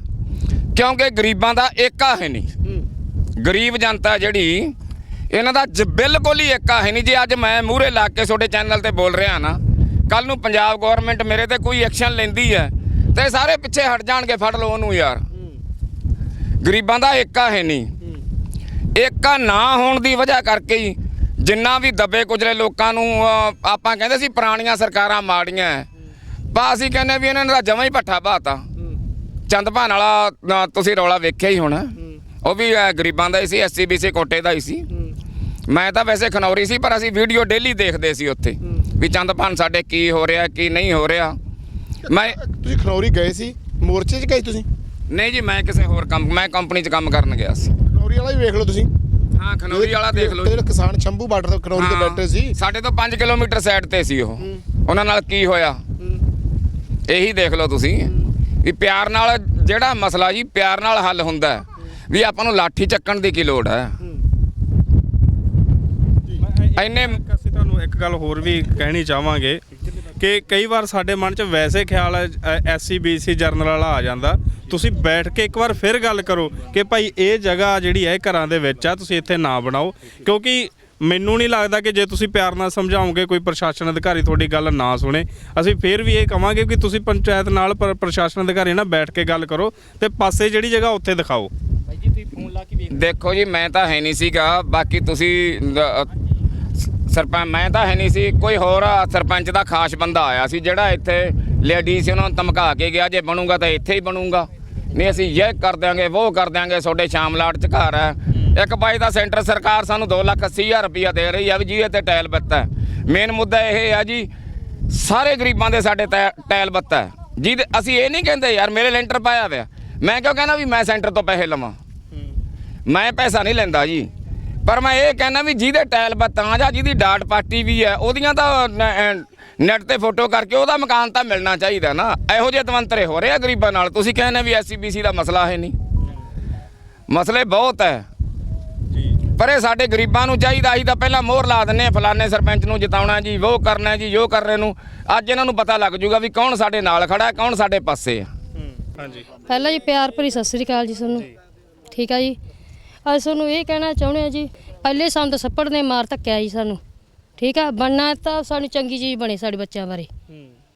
ਕਿਉਂਕਿ ਗਰੀਬਾਂ ਦਾ ਏਕਾ ਹੈ ਨਹੀਂ। ਗਰੀਬ ਜਨਤਾ ਜਿਹੜੀ ਇਹਨਾਂ ਦਾ ਜ- ਬਿਲਕੁਲ ਹੀ ਏਕਾ ਹੈ ਨਹੀਂ। ਜੇ ਅੱਜ ਮੈਂ ਮੂਹਰੇ ਲਾ ਕੇ ਤੁਹਾਡੇ ਚੈਨਲ ਤੇ ਬੋਲ ਰਿਹਾ ਨਾ ਕੱਲ ਨੂੰ ਪੰਜਾਬ ਗਵਰਨਮੈਂਟ ਮੇਰੇ ਤੇ ਕੋਈ ਐਕਸ਼ਨ ਲੈਂਦੀ ਹੈ ਤੇ ਸਾਰੇ ਪਿੱਛੇ ਹਟ ਜਾਣਗੇ, ਫੜ ਲਓ ਉਹਨੂੰ ਯਾਰ। ਗਰੀਬਾਂ ਦਾ ਏਕਾ ਹੈ ਨਹੀਂ। ਏਕਾ ਨਾ ਹੋਣ ਦੀ ਵਜ੍ਹਾ ਕਰਕੇ ਹੀ ਜਿੰਨਾ ਵੀ ਦੱਬੇ ਕੁਚਲੇ ਲੋਕਾਂ ਨੂੰ ਆਪਾਂ ਕਹਿੰਦੇ ਸੀ ਪੁਰਾਣੀਆਂ ਸਰਕਾਰਾਂ ਮਾੜੀਆਂ ਹੈ। ਬਾ ਅਸੀਂ ਕਹਿੰਦੇ ਵੀ ਇਹਨਾਂ ਨੇ ਤਾਂ ਜਮਾਂ ਹੀ ਪੱਠਾ ਬਾਤਾ ਚੰਦਪਾਨ ਵਾਲਾ ਤੁਸੀਂ ਰੌਲਾ ਵੇਖਿਆ ਹੀ ਹੋਣਾ। ਉਹ ਵੀ ਗਰੀਬਾਂ ਦਾ ਹੀ ਸੀ ਐਸਸੀਬੀਸੀ ਕੋਟੇ ਦਾ ਹੀ ਸੀ। ਮੈਂ ਤਾਂ ਵੈਸੇ ਖਨੌਰੀ ਸੀ, ਪਰ ਅਸੀਂ ਵੀਡੀਓ ਡੇਲੀ ਦੇਖਦੇ ਸੀ ਉੱਥੇ। ਵੀ ਚੰਦਪਾਨ ਸਾਡੇ ਕੀ ਹੋ ਰਿਹਾ, ਕੀ ਨਹੀਂ ਹੋ ਰਿਹਾ। ਮੈਂ ਤੁਸੀਂ ਖਨੌਰੀ ਗਏ ਸੀ? ਮੋਰਚੇ 'ਚ ਗਏ ਤੁਸੀਂ? ਨਹੀਂ ਜੀ ਮੈਂ ਕਿਸੇ ਹੋਰ ਕੰਮ ਮੈਂ ਕੰਪਨੀ 'ਚ ਕੰਮ ਕਰਨ ਗਿਆ ਸੀ। ਖਨੌਰੀ ਵਾਲਾ ਵੀ ਵੇਖ ਲਓ ਤੁਸੀਂ। ਹਾਂ ਖਨੌਰੀ ਵਾਲਾ ਦੇਖ ਲਓ ਜੀ। ਜਿਹੜੇ ਕਿਸਾਨ ਸ਼ੰਭੂ ਬਾਰਡਰ ਤੇ ਖਨੌਰੀ ਤੇ ਹਾਂ, ਬੈਠੇ ਸੀ। ਸਾਡੇ ਤੋਂ 5 ਕਿਲੋਮੀਟਰ ਸਾਈਡ ਤੇ ਸੀ ਉਹ। ਉਹਨਾਂ ਨਾਲ ਕੀ ਹੋਇਆ? ਇਹੀ ਦੇਖ ਲਓ ਤੁਸੀਂ ਵੀ ਪਿਆਰ ਨਾਲ ਜਿਹੜਾ ਮਸਲਾ ਜੀ ਪਿਆਰ ਨਾਲ ਹੱਲ ਹੁੰਦਾ ਹੈ। ਵੀ ਆਪਾਂ ਨੂੰ ਲਾਠੀ ਚੱਕਣ ਦੀ ਕੀ ਲੋੜ ਹੈ? ਇੰਨੇ ਅਸੀਂ ਤੁਹਾਨੂੰ ਇੱਕ ਗੱਲ ਹੋਰ ਵੀ ਕਹਿਣੀ ਚਾਹਾਂਗੇ। ਕਿ ਕਈ ਵਾਰ ਸਾਡੇ ਮਨ 'ਚ ਵੈਸੇ ਖਿਆਲ ਐਸਸੀ ਬੀਸੀ ਜਰਨਲ ਵਾਲਾ ਆ ਜਾਂਦਾ। ਤੁਸੀਂ ਬੈਠ ਕੇ ਇੱਕ ਵਾਰ ਫਿਰ ਗੱਲ ਕਰੋ ਕਿ ਭਾਈ ਇਹ ਜਗ੍ਹਾ ਜਿਹੜੀ ਹੈ ਘਰਾਂ ਦੇ ਵਿੱਚ ਆ ਤੁਸੀਂ ਇੱਥੇ ਨਾ ਬਣਾਓ। ਕਿਉਂਕਿ ਮੈਨੂੰ ਨਹੀਂ ਲੱਗਦਾ ਕਿ ਜੇ ਤੁਸੀਂ ਪਿਆਰ ਨਾਲ ਸਮਝਾਓਗੇ ਕੋਈ ਪ੍ਰਸ਼ਾਸਨ ਅਧਿਕਾਰੀ ਤੁਹਾਡੀ ਗੱਲ ਨਾ ਸੁਣੇ। ਅਸੀਂ ਫਿਰ ਵੀ ਇਹ ਕਵਾਂਗੇ ਕਿ ਤੁਸੀਂ ਪੰਚਾਇਤ ਨਾਲ ਪਰ- ਪ੍ਰਸ਼ਾਸਨ ਅਧਿਕਾਰੀ ਨਾਲ ਬੈਠ ਕੇ ਗੱਲ ਕਰੋ ਤੇ ਪਾਸੇ ਜਿਹੜੀ ਜਗ੍ਹਾ ਉੱਥੇ ਦਿਖਾਓ। ਬਾਈ ਜੀ ਤੁਸੀਂ ਫੋਨ ਲਾ ਕੇ ਵੇਖ ਦੇਖੋ ਜੀ ਮੈਂ ਤਾਂ ਹੈ ਨਹੀਂ ਸੀਗਾ। ਬਾਕੀ ਤੁਸੀਂ ਸਰਪੰਚ ਮੈਂ ਤਾਂ ਹੈ ਨਹੀਂ ਸੀ ਕੋਈ ਹੋਰ ਆ, ਸਰਪੰਚ ਦਾ ਖਾਸ ਬੰਦਾ ਆਇਆ ਸੀ ਜਿਹੜਾ ਇੱਥੇ ਲੇਡੀਜ਼ ਉਹਨਾਂ ਨੂੰ ਧਮਕਾ ਕੇ ਗਿਆ ਜੇ ਬਣੂਗਾ ਤਾਂ ਇੱਥੇ ਹੀ ਬਣੂਗਾ। ਨਹੀਂ ਅਸੀਂ ਇਹ ਕਰ ਦਿਆਂਗੇ ਉਹ ਕਰ ਦਿਆਂਗੇ ਤੁਹਾਡੇ ਸ਼ਾਮਲਾਟ ਚ ਘਰ ਹੈ। ਇੱਕ ਬਾਈ ਦਾ ਸੈਂਟਰ ਸਰਕਾਰ ਸਾਨੂੰ 2 ਲੱਖ 80 ਹਜ਼ਾਰ ਰੁਪਇਆ ਦੇ ਰਹੀ ਆ ਵੀ ਜਿਹਦੇ ਤੇ ਟਾਇਲ ਬੱਤਾ ਮੇਨ ਮੁੱਦਾ ਇਹ ਹੈ ਜੀ ਸਾਰੇ ਗਰੀਬਾਂ ਦੇ ਸਾਡੇ ਟਾਇਲ ਬੱਤਾ ਹੈ। ਜਿਹਦੇ ਅਸੀਂ ਇਹ ਨਹੀਂ ਕਹਿੰਦੇ ਯਾਰ ਮੇਰੇ ਲੈਂਟਰ ਪਾਇਆ ਹੋਇਆ। ਮੈਂ ਕਿਉਂ ਕਹਿੰਦਾ ਵੀ ਮੈਂ ਸੈਂਟਰ ਤੋਂ ਪੈਸੇ ਲਵਾਂ? ਮੈਂ ਪੈਸਾ ਨਹੀਂ ਲੈਂਦਾ ਜੀ। ਪਰ ਮੈਂ ਇਹ ਕਹਿੰਦਾ ਵੀ ਜਿਹਦੇ ਟਾਇਲ ਬੱਤਾਂ ਜਾਂ ਜਿਹਦੀ ਡਾਟ ਪਾਟੀ ਵੀ ਹੈ ਉਹਦੀਆਂ ਤਾਂ ਨੈਟ ਤੇ ਫੋਟੋ ਕਰਕੇ ਉਹਦਾ ਮਕਾਨ ਤਾਂ ਮਿਲਣਾ ਚਾਹੀਦਾ ਨਾ। ਇਹੋ ਜਿਹੇ ਤਵੰਤਰੇ ਹੋ ਰਹੇ ਆ ਗਰੀਬਾਂ ਨਾਲ। ਤੁਸੀਂ ਕਹਿੰਦੇ ਵੀ ਐਸਸੀਬੀਸੀ ਦਾ ਮਸਲਾ ਹੈ ਨਹੀਂ। ਮਸਲੇ ਬਹੁਤ ਹੈ। ਪਰ ਇਹ ਸਾਡੇ ਗਰੀਬਾਂ ਨੂੰ ਚਾਹੀਦਾ। ਅਸੀਂ ਤਾਂ ਪਹਿਲਾਂ ਮੋਹਰ ਲਾ ਦਿੰਨੇ ਆ ਫਲਾਣੇ ਸਰਪੰਚ ਨੂੰ ਜਿਤਾਉਣਾ ਜੀ ਉਹ ਕਰਨਾ ਜੀ ਜੋ ਕਰ ਰਹੇ ਨੂੰ। ਅੱਜ ਇਹਨਾਂ ਨੂੰ ਪਤਾ ਲੱਗ ਜੂਗਾ ਵੀ ਕੌਣ ਸਾਡੇ ਨਾਲ ਖੜਾ ਹੈ ਕੌਣ ਸਾਡੇ ਪਾਸੇ ਆ ਹਾਂਜੀ। ਪਹਿਲਾਂ ਜੀ ਪਿਆਰ ਭਰੀ ਸਤਿ ਸ੍ਰੀ ਅਕਾਲ ਜੀ ਤੁਹਾਨੂੰ ਠੀਕ ਆ ਜੀ? ਅਸੀਂ ਤੁਹਾਨੂੰ ਇਹ ਕਹਿਣਾ ਚਾਹੁੰਦੇ ਆ ਜੀ ਪਹਿਲੇ ਸਾਨੂੰ ਤਾਂ ਸੱਪੜ ਨੇ ਮਾਰ ਧੱਕਿਆ ਜੀ ਸਾਨੂੰ। ਠੀਕ ਆ? ਬਣਨਾ ਤਾਂ ਸਾਨੂੰ ਚੰਗੀ ਚੀਜ਼ ਬਣੇ ਸਾਡੇ ਬੱਚਿਆਂ ਬਾਰੇ।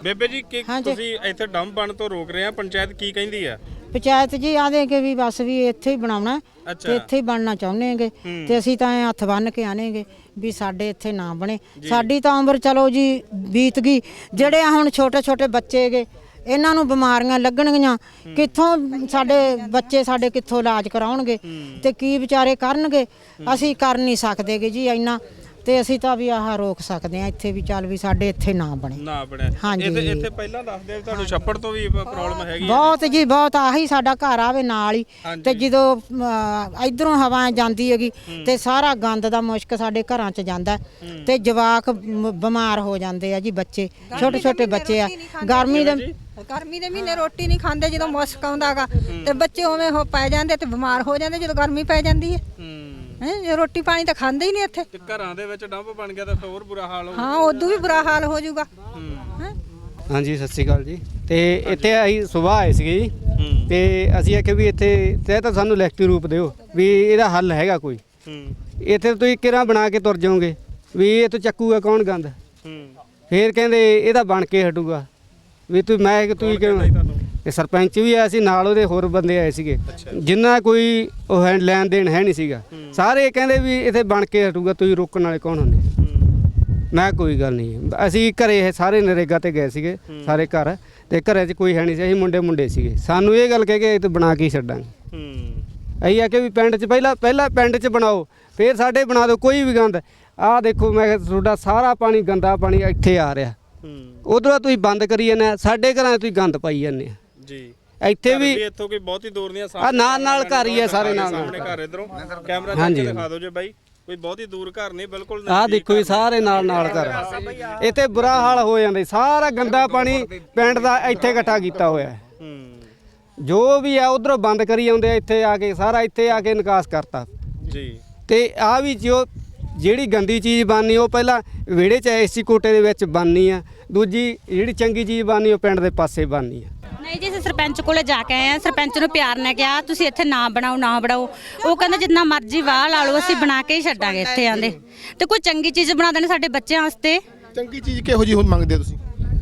ਬੇਬੇ ਜੀ ਕਿ ਹਾਂਜੀ। ਤੁਸੀਂ ਇੱਥੇ ਡੰਪ ਬਣ ਤੋਂ ਰੋਕ ਰਹੇ ਆ? ਪੰਚਾਇਤ ਕੀ ਕਹਿੰਦੀ ਆ? ਪੰਚਾਇਤ ਜੀ ਆਦੇ ਕਿ ਵੀ ਬਸ ਵੀ ਇੱਥੇ ਹੀ ਬਣਾਉਣਾ ਹੈ ਅੱਛਾ। ਤੇ ਇੱਥੇ ਹੀ ਬਣਨਾ ਚਾਹੁੰਦੇ ਹੈਗੇ। ਤੇ ਅਸੀਂ ਤਾਂ ਐਂ ਹੱਥ ਬੰਨ ਕੇ ਆਣੇਗੇ ਵੀ ਸਾਡੇ ਇੱਥੇ ਨਾ ਬਣੇ। ਸਾਡੀ ਤਾਂ ਉਮਰ ਚਲੋ ਜੀ ਬੀਤ ਗਈ। ਜਿਹੜੇ ਹੁਣ ਛੋਟੇ ਛੋਟੇ ਬੱਚੇ ਹੈਗੇ ਇਹਨਾਂ ਨੂੰ ਬਿਮਾਰੀਆਂ ਲੱਗਣਗੀਆਂ। ਕਿੱਥੋਂ ਸਾਡੇ ਬੱਚੇ ਸਾਡੇ ਕਿੱਥੋਂ ਇਲਾਜ ਕਰਾਉਣਗੇ ਤੇ ਕੀ ਵਿਚਾਰੇ ਕਰਨਗੇ? ਅਸੀਂ ਕਰ ਨਹੀਂ ਸਕਦੇਗੇ ਜੀ ਇੰਨਾ। ਤੇ ਅਸੀਂ ਤਾਂ ਵੀ ਆਹ ਰੋਕ ਸਕਦੇ ਆ ਇੱਥੇ ਵੀ ਚੱਲ ਵੀ ਸਾਡੇ ਇੱਥੇ ਨਾ ਬਣੇ। ਨਾ ਬਣਿਆ ਹਾਂਜੀ। ਇੱਥੇ ਇੱਥੇ ਪਹਿਲਾਂ ਦੱਸਦੇ ਆ ਤੁਹਾਨੂੰ ਛੱਪੜ ਤੋਂ ਵੀ ਪ੍ਰੋਬਲਮ ਹੈਗੀ ਬਹੁਤ ਜੀ ਬਹੁਤ ਆਹੀ ਸਾਡਾ ਘਰ ਆਵੇ ਨਾਲ ਹੀ। ਤੇ ਜਦੋਂ ਇਧਰੋਂ ਹਵਾ ਜਾਂਦੀ ਹੈਗੀ ਤੇ ਸਾਰਾ ਗੰਦ ਦਾ ਮੁਸ਼ਕ ਸਾਡੇ ਘਰਾਂ 'ਚ ਜਾਂਦਾ। ਤੇ ਜਵਾਕ ਬਿਮਾਰ ਹੋ ਜਾਂਦੇ ਆ ਜੀ ਬੱਚੇ। ਛੋਟੇ ਛੋਟੇ ਬੱਚੇ ਆ। ਗਰਮੀ ਦੇ ਗਰਮੀ ਦੇ ਮਹੀਨੇ ਰੋਟੀ ਨਹੀਂ ਖਾਂਦੇ ਜਦੋਂ ਮੁਸ਼ਕ ਆਉਂਦਾਗਾ ਤੇ ਬੱਚੇ ਉਵੇਂ ਹੋ ਪੈ ਜਾਂਦੇ ਤੇ ਬਿਮਾਰ ਹੋ ਜਾਂਦੇ ਜਦੋਂ ਗਰਮੀ ਪੈ ਜਾਂਦੀ ਹੈ। ਹੂੰ। ਹੈ ਰੋਟੀ ਪਾਣੀ ਤਾਂ ਖਾਂਦੇ ਹੀ ਨਹੀਂ ਇੱਥੇ। ਤੇ ਘਰਾਂ ਦੇ ਵਿੱਚ ਡੰਪ ਬਣ ਗਿਆ ਤਾਂ ਹੋਰ ਬੁਰਾ ਹਾਲ ਹੋ ਹਾਂ ਉਦੋਂ ਵੀ ਬੁਰਾ ਹਾਲ ਹੋ ਜਾਊਗਾ। ਹੈਂ। ਹਾਂਜੀ ਸਤਿ ਸ਼੍ਰੀ ਅਕਾਲ ਜੀ। ਤੇ ਇੱਥੇ ਅਸੀਂ ਸਵੇਰ ਆਏ ਸੀਗੇ ਜੀ। ਤੇ ਅਸੀਂ ਆਖਿਆ ਵੀ ਇੱਥੇ ਤੇ ਤਾਂ ਸਾਨੂੰ ਲਿਖਤੀ ਰੂਪ ਦਿਓ ਵੀ ਇਹਦਾ ਹੱਲ ਹੈਗਾ ਕੋਈ। ਹੂੰ। ਇੱਥੇ ਤੁਸੀਂ ਕਿਰਾਂ ਬਣਾ ਕੇ ਤੁਰ ਜਾਓਗੇ? ਵੀ ਇਹ ਤੋਂ ਚੱਕੂਗਾ ਕੌਣ ਗੰਦ? ਹੂੰ। ਫੇਰ ਕਹਿੰਦੇ ਇਹ ਤਾਂ ਬਣ ਕੇ ਹਟੂਗਾ। ਵੀ ਤੂੰ ਮੈਂ ਕਿ ਤੂੰ ਕਿਵੇਂ ਤੇ ਸਰਪੰਚ ਵੀ ਆਇਆ ਸੀ ਨਾਲ ਉਹਦੇ ਹੋਰ ਬੰਦੇ ਆਏ ਸੀਗੇ। ਜਿੰਨਾ ਕੋਈ ਉਹ ਹੈ ਲੈਣ ਦੇਣ ਹੈ ਨਹੀਂ ਸੀਗਾ। ਸਾਰੇ ਕਹਿੰਦੇ ਵੀ ਇੱਥੇ ਬਣ ਕੇ ਹਟੂਗਾ ਤੁਸੀਂ ਰੋਕਣ ਵਾਲੇ ਕੌਣ ਹੁੰਦੇ? ਮੈਂ ਕੋਈ ਗੱਲ ਨਹੀਂ। ਅਸੀਂ ਘਰੇ ਇਹ ਸਾਰੇ ਨਰੇਗਾ ਤੇ ਗਏ ਸੀਗੇ ਸਾਰੇ ਘਰ। ਤੇ ਘਰੇ 'ਚ ਕੋਈ ਹੈ ਨਹੀਂ ਸੀ ਅਸੀਂ ਮੁੰਡੇ ਮੁੰਡੇ ਸੀਗੇ। ਸਾਨੂੰ ਇਹ ਗੱਲ ਕਹਿ ਕੇ ਇਹ ਤੇ ਬਣਾ ਕੇ ਛੱਡਾਂਗੇ। ਅਸੀਂ ਆ ਕਿ ਵੀ ਪਿੰਡ 'ਚ ਪਹਿਲਾਂ ਪਹਿਲਾਂ ਪਿੰਡ 'ਚ ਬਣਾਓ ਫਿਰ ਸਾਡੇ ਬਣਾ ਦਿਓ ਕੋਈ ਵੀ ਗੰਦ। ਆਹ ਦੇਖੋ ਮੈਂ ਤੁਹਾਡਾ ਸਾਰਾ ਪਾਣੀ ਗੰਦਾ ਪਾਣੀ ਇੱਥੇ ਆ ਰਿਹਾ। ਉਧਰੋਂ ਤੁਸੀਂ ਬੰਦ ਕਰੀ ਜਾਂਦੇ ਆ ਸਾਡੇ ਘਰਾਂ 'ਚ ਤੁਸੀਂ ਗੰਦ ਪਾਈ ਜਾਂਦੇ ਆ। ਜੀ। ਇੱਥੇ ਵੀ ਇੱਥੋਂ ਕੋਈ ਬਹੁਤੀ ਦੂਰ ਨਹੀਂ ਆ ਨਾਲ ਨਾਲ ਘਰ ਹੀ ਆ ਸਾਰੇ ਨਾਲ ਨਾਲ। ਸਾਹਮਣੇ ਘਰ ਇਧਰੋਂ। ਕੈਮਰਾ ਚੱਕ ਕੇ ਦਿਖਾ ਦਿਓ ਜੇ ਬਾਈ ਕੋਈ ਬਹੁਤੀ ਦੂਰ ਘਰ ਨਹੀਂ ਬਿਲਕੁਲ ਆਹ ਦੇਖੋ ਜੀ। ਸਾਰੇ ਨਾਲ ਨਾਲ ਘਰ। ਇੱਥੇ ਬੁਰਾ ਹਾਲ ਹੋ ਜਾਂਦਾ ਜੀ। ਸਾਰਾ ਗੰਦਾ ਪਾਣੀ ਪਿੰਡ ਦਾ ਇੱਥੇ ਇਕੱਠਾ ਕੀਤਾ ਹੋਇਆ ਹੈ। ਹੂੰ। ਜੋ ਵੀ ਆ ਉਧਰੋਂ ਬੰਦ ਕਰੀ ਜਾਂਦੇ ਆ ਇੱਥੇ ਆ ਕੇ ਸਾਰਾ ਇੱਥੇ ਆ ਕੇ ਨਿਕਾਸ ਕਰਤਾ। ਜੀ। ਤੇ ਆ ਵੀ ਜੋ ਜਿਹੜੀ ਗੰਦੀ ਚੀਜ਼ ਬਣਨੀ ਉਹ ਪਹਿਲਾਂ ਵਿਹੜੇ 'ਚ ਐਸੀ ਕੋਟੇ ਦੇ ਵਿੱਚ ਬਣਨੀ ਆ। ਦੂਜੀ ਜਿਹੜੀ ਚੰਗੀ ਚੀਜ਼ ਬਣਨੀ ਉਹ ਪਿੰਡ ਦੇ ਪਾਸੇ ਬਣਨੀ ਆ। ਨਹੀਂ ਜੀ ਅਸੀਂ ਸਰਪੰਚ ਕੋਲੇ ਜਾ ਕੇ ਆਏ ਆ। ਸਰਪੰਚ ਨੂੰ ਪਿਆਰ ਨੇ ਕਿਹਾ ਤੁਸੀਂ ਇੱਥੇ ਨਾ ਬਣਾਓ ਨਾ ਬਣਾਓ। ਉਹ ਕਹਿੰਦਾ ਜਿੰਨਾ ਮਰਜ਼ੀ ਵਾਹ ਲਾ ਲਓ ਅਸੀਂ ਬਣਾ ਕੇ ਹੀ ਛੱਡਾਂਗੇ ਇੱਥੇ ਆਂਦੇ। ਤੇ ਕੋਈ ਚੰਗੀ ਚੀਜ਼ ਬਣਾ ਦੇਣ ਸਾਡੇ ਬੱਚਿਆਂ ਵਾਸਤੇ? ਚੰਗੀ ਚੀਜ਼ ਕਿਹੋ ਜੀ ਹੁਣ ਮੰਗਦੇ ਹੋ ਤੁਸੀਂ?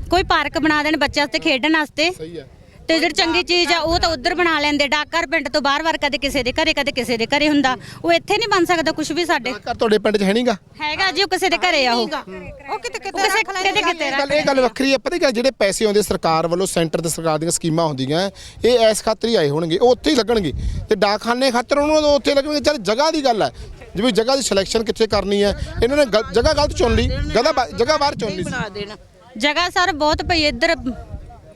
ਕੋਈ ਪਾਰਕ ਬਣਾ ਦੇਣ ਬੱਚਿਆਂ ਵਾਸਤੇ ਖੇਡਣ ਵਾਸਤੇ? ਸਹੀ ਹੈ ਤੇ ਜਿਹੜੀ ਚੰਗੀ ਚੀਜ਼ ਆ ਉਹ ਤਾਂ ਉੱਧਰ ਬਣਾ ਲੈਂਦੇ। ਡਾਕਘਰ ਪਿੰਡ ਤੋਂ ਬਾਹਰ-ਬਾਹਰ ਕਦੇ ਕਿਸੇ ਦੇ ਘਰੇ ਕਦੇ ਕਿਸੇ ਦੇ ਘਰੇ ਹੁੰਦਾ। ਉਹ ਇੱਥੇ ਨਹੀਂ ਬਣ ਸਕਦਾ ਕੁਝ ਵੀ ਸਾਡੇ। ਘਰ ਤੁਹਾਡੇ ਪਿੰਡ 'ਚ ਹੈ ਨਹੀਂਗਾ ਹੈਗਾ ਜੀ ਉਹ ਕਿਸੇ ਦੇ ਘਰੇ ਆ ਉਹ। ਉਹ ਕਿਤੇ ਕਿਤੇ ਰੱਖ ਲੈਂਦੇ ਕਿਤੇ ਗੱਲ ਇਹ ਗੱਲ ਵੱਖਰੀ ਹੈ ਪਤਾ ਕੀ ਜਿਹੜੇ ਪੈਸੇ ਆਉਂਦੇ ਸਰਕਾਰ ਵੱਲੋਂ ਸੈਂਟਰ ਤੇ ਸਰਕਾਰ ਦੀਆਂ ਸਕੀਮਾਂ ਹੁੰਦੀਆਂ ਇਹ ਐਸ ਖਾਤਰ ਹੀ ਆਏ ਹੋਣਗੇ। ਉਹ ਉੱਥੇ ਹੀ ਲੱਗਣਗੇ। ਤੇ ਡਾਕਖਾਨੇ ਖਾਤਰ ਉਹਨਾਂ ਨੂੰ ਉੱਥੇ ਲੱਗਣਗੇ। ਚੱਲ ਜਗ੍ਹਾ ਦੀ ਗੱਲ ਹੈ ਜਿਵੇਂ ਜਗ੍ਹਾ ਦੀ ਸਿਲੈਕਸ਼ਨ ਕਿੱਥੇ ਕਰਨੀ ਹੈ ਇਹਨਾਂ ਨੇ ਜਗ੍ਹਾ ਗਲਤ ਚੁਣ ਲਈ। ਜਗ੍ਹਾ ਜਗ੍ਹਾ ਬਾਹਰ ਚੁਣ ਲਈ ਜਗ੍ਹਾ ਸਰ ਬਹੁਤ ਪਈ ਇੱਧਰ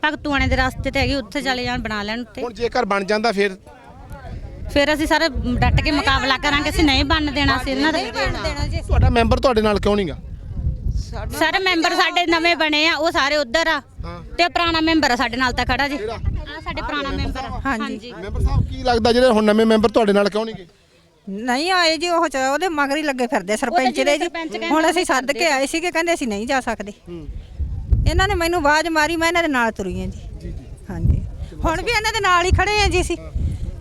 ਭਗਤੂਆਣੇ ਦੇ ਰਸਤੇ ਤੇ ਹੈਗੀ ਉੱਥੇ ਚਲੇ ਜਾਣ ਬਣਾ ਲੈਣ ਉੱਤੇ। ਹੁਣ ਜੇਕਰ ਬਣ ਜਾਂਦਾ ਫਿਰ? ਫਿਰ ਅਸੀਂ ਸਾਰੇ ਡਟ ਕੇ ਮੁਕਾਬਲਾ ਕਰਾਂਗੇ ਅਸੀਂ ਨਹੀਂ ਬਣਨ ਦੇਣਾ ਸੀ ਇਹਨਾਂ ਦਾ ਤੁਹਾਡਾ ਮੈਂਬਰ ਤੁਹਾਡੇ ਨਾਲ ਕਿਉਂ ਨਹੀਂਗਾ? ਸਾਰੇ ਮੈਂਬਰ ਸਾਡੇ ਨਵੇਂ ਬਣੇ ਆ ਉਹ ਸਾਰੇ ਉੱਧਰ ਆ। ਤੇ ਪੁਰਾਣਾ ਮੈਂਬਰ ਆ ਸਾਡੇ ਨਾਲ ਤਾਂ ਖੜਾ ਜੀ। ਆ ਸਾਡੇ ਪੁਰਾਣਾ ਮੈਂਬਰ ਆ। ਹਾਂਜੀ। ਮੈਂਬਰ ਸਾਹਿਬ ਕੀ ਲੱਗਦਾ ਜਿਹੜੇ ਹੁਣ ਨਵੇਂ ਮੈਂਬਰ ਤੁਹਾਡੇ ਨਾਲ ਕਿਉਂ ਨਹੀਂਗੇ? ਨਹੀਂ ਆਏ ਜੀ ਉਹ ਚ- ਉਹਦੇ ਮਗਰ ਹੀ ਲੱਗੇ ਫਿਰਦੇ ਸਰਪੰਚ ਦੇ ਜੀ। ਹੁਣ ਅਸੀਂ ਸੱਦ ਕੇ ਆਏ ਸੀਗੇ ਕਹਿੰਦੇ ਅਸੀਂ ਨਹੀਂ ਜਾ ਸਕਦੇ। ਇਹਨਾਂ ਨੇ ਮੈਨੂੰ ਆਵਾਜ਼ ਮਾਰੀ ਮੈਂ ਇਹਨਾਂ ਦੇ ਨਾਲ ਤੁਰੀ ਹਾਂ ਜੀ। ਹਾਂਜੀ। ਹੁਣ ਵੀ ਇਹਨਾਂ ਦੇ ਨਾਲ ਹੀ ਖੜੇ ਆ ਜੀ ਅਸੀਂ।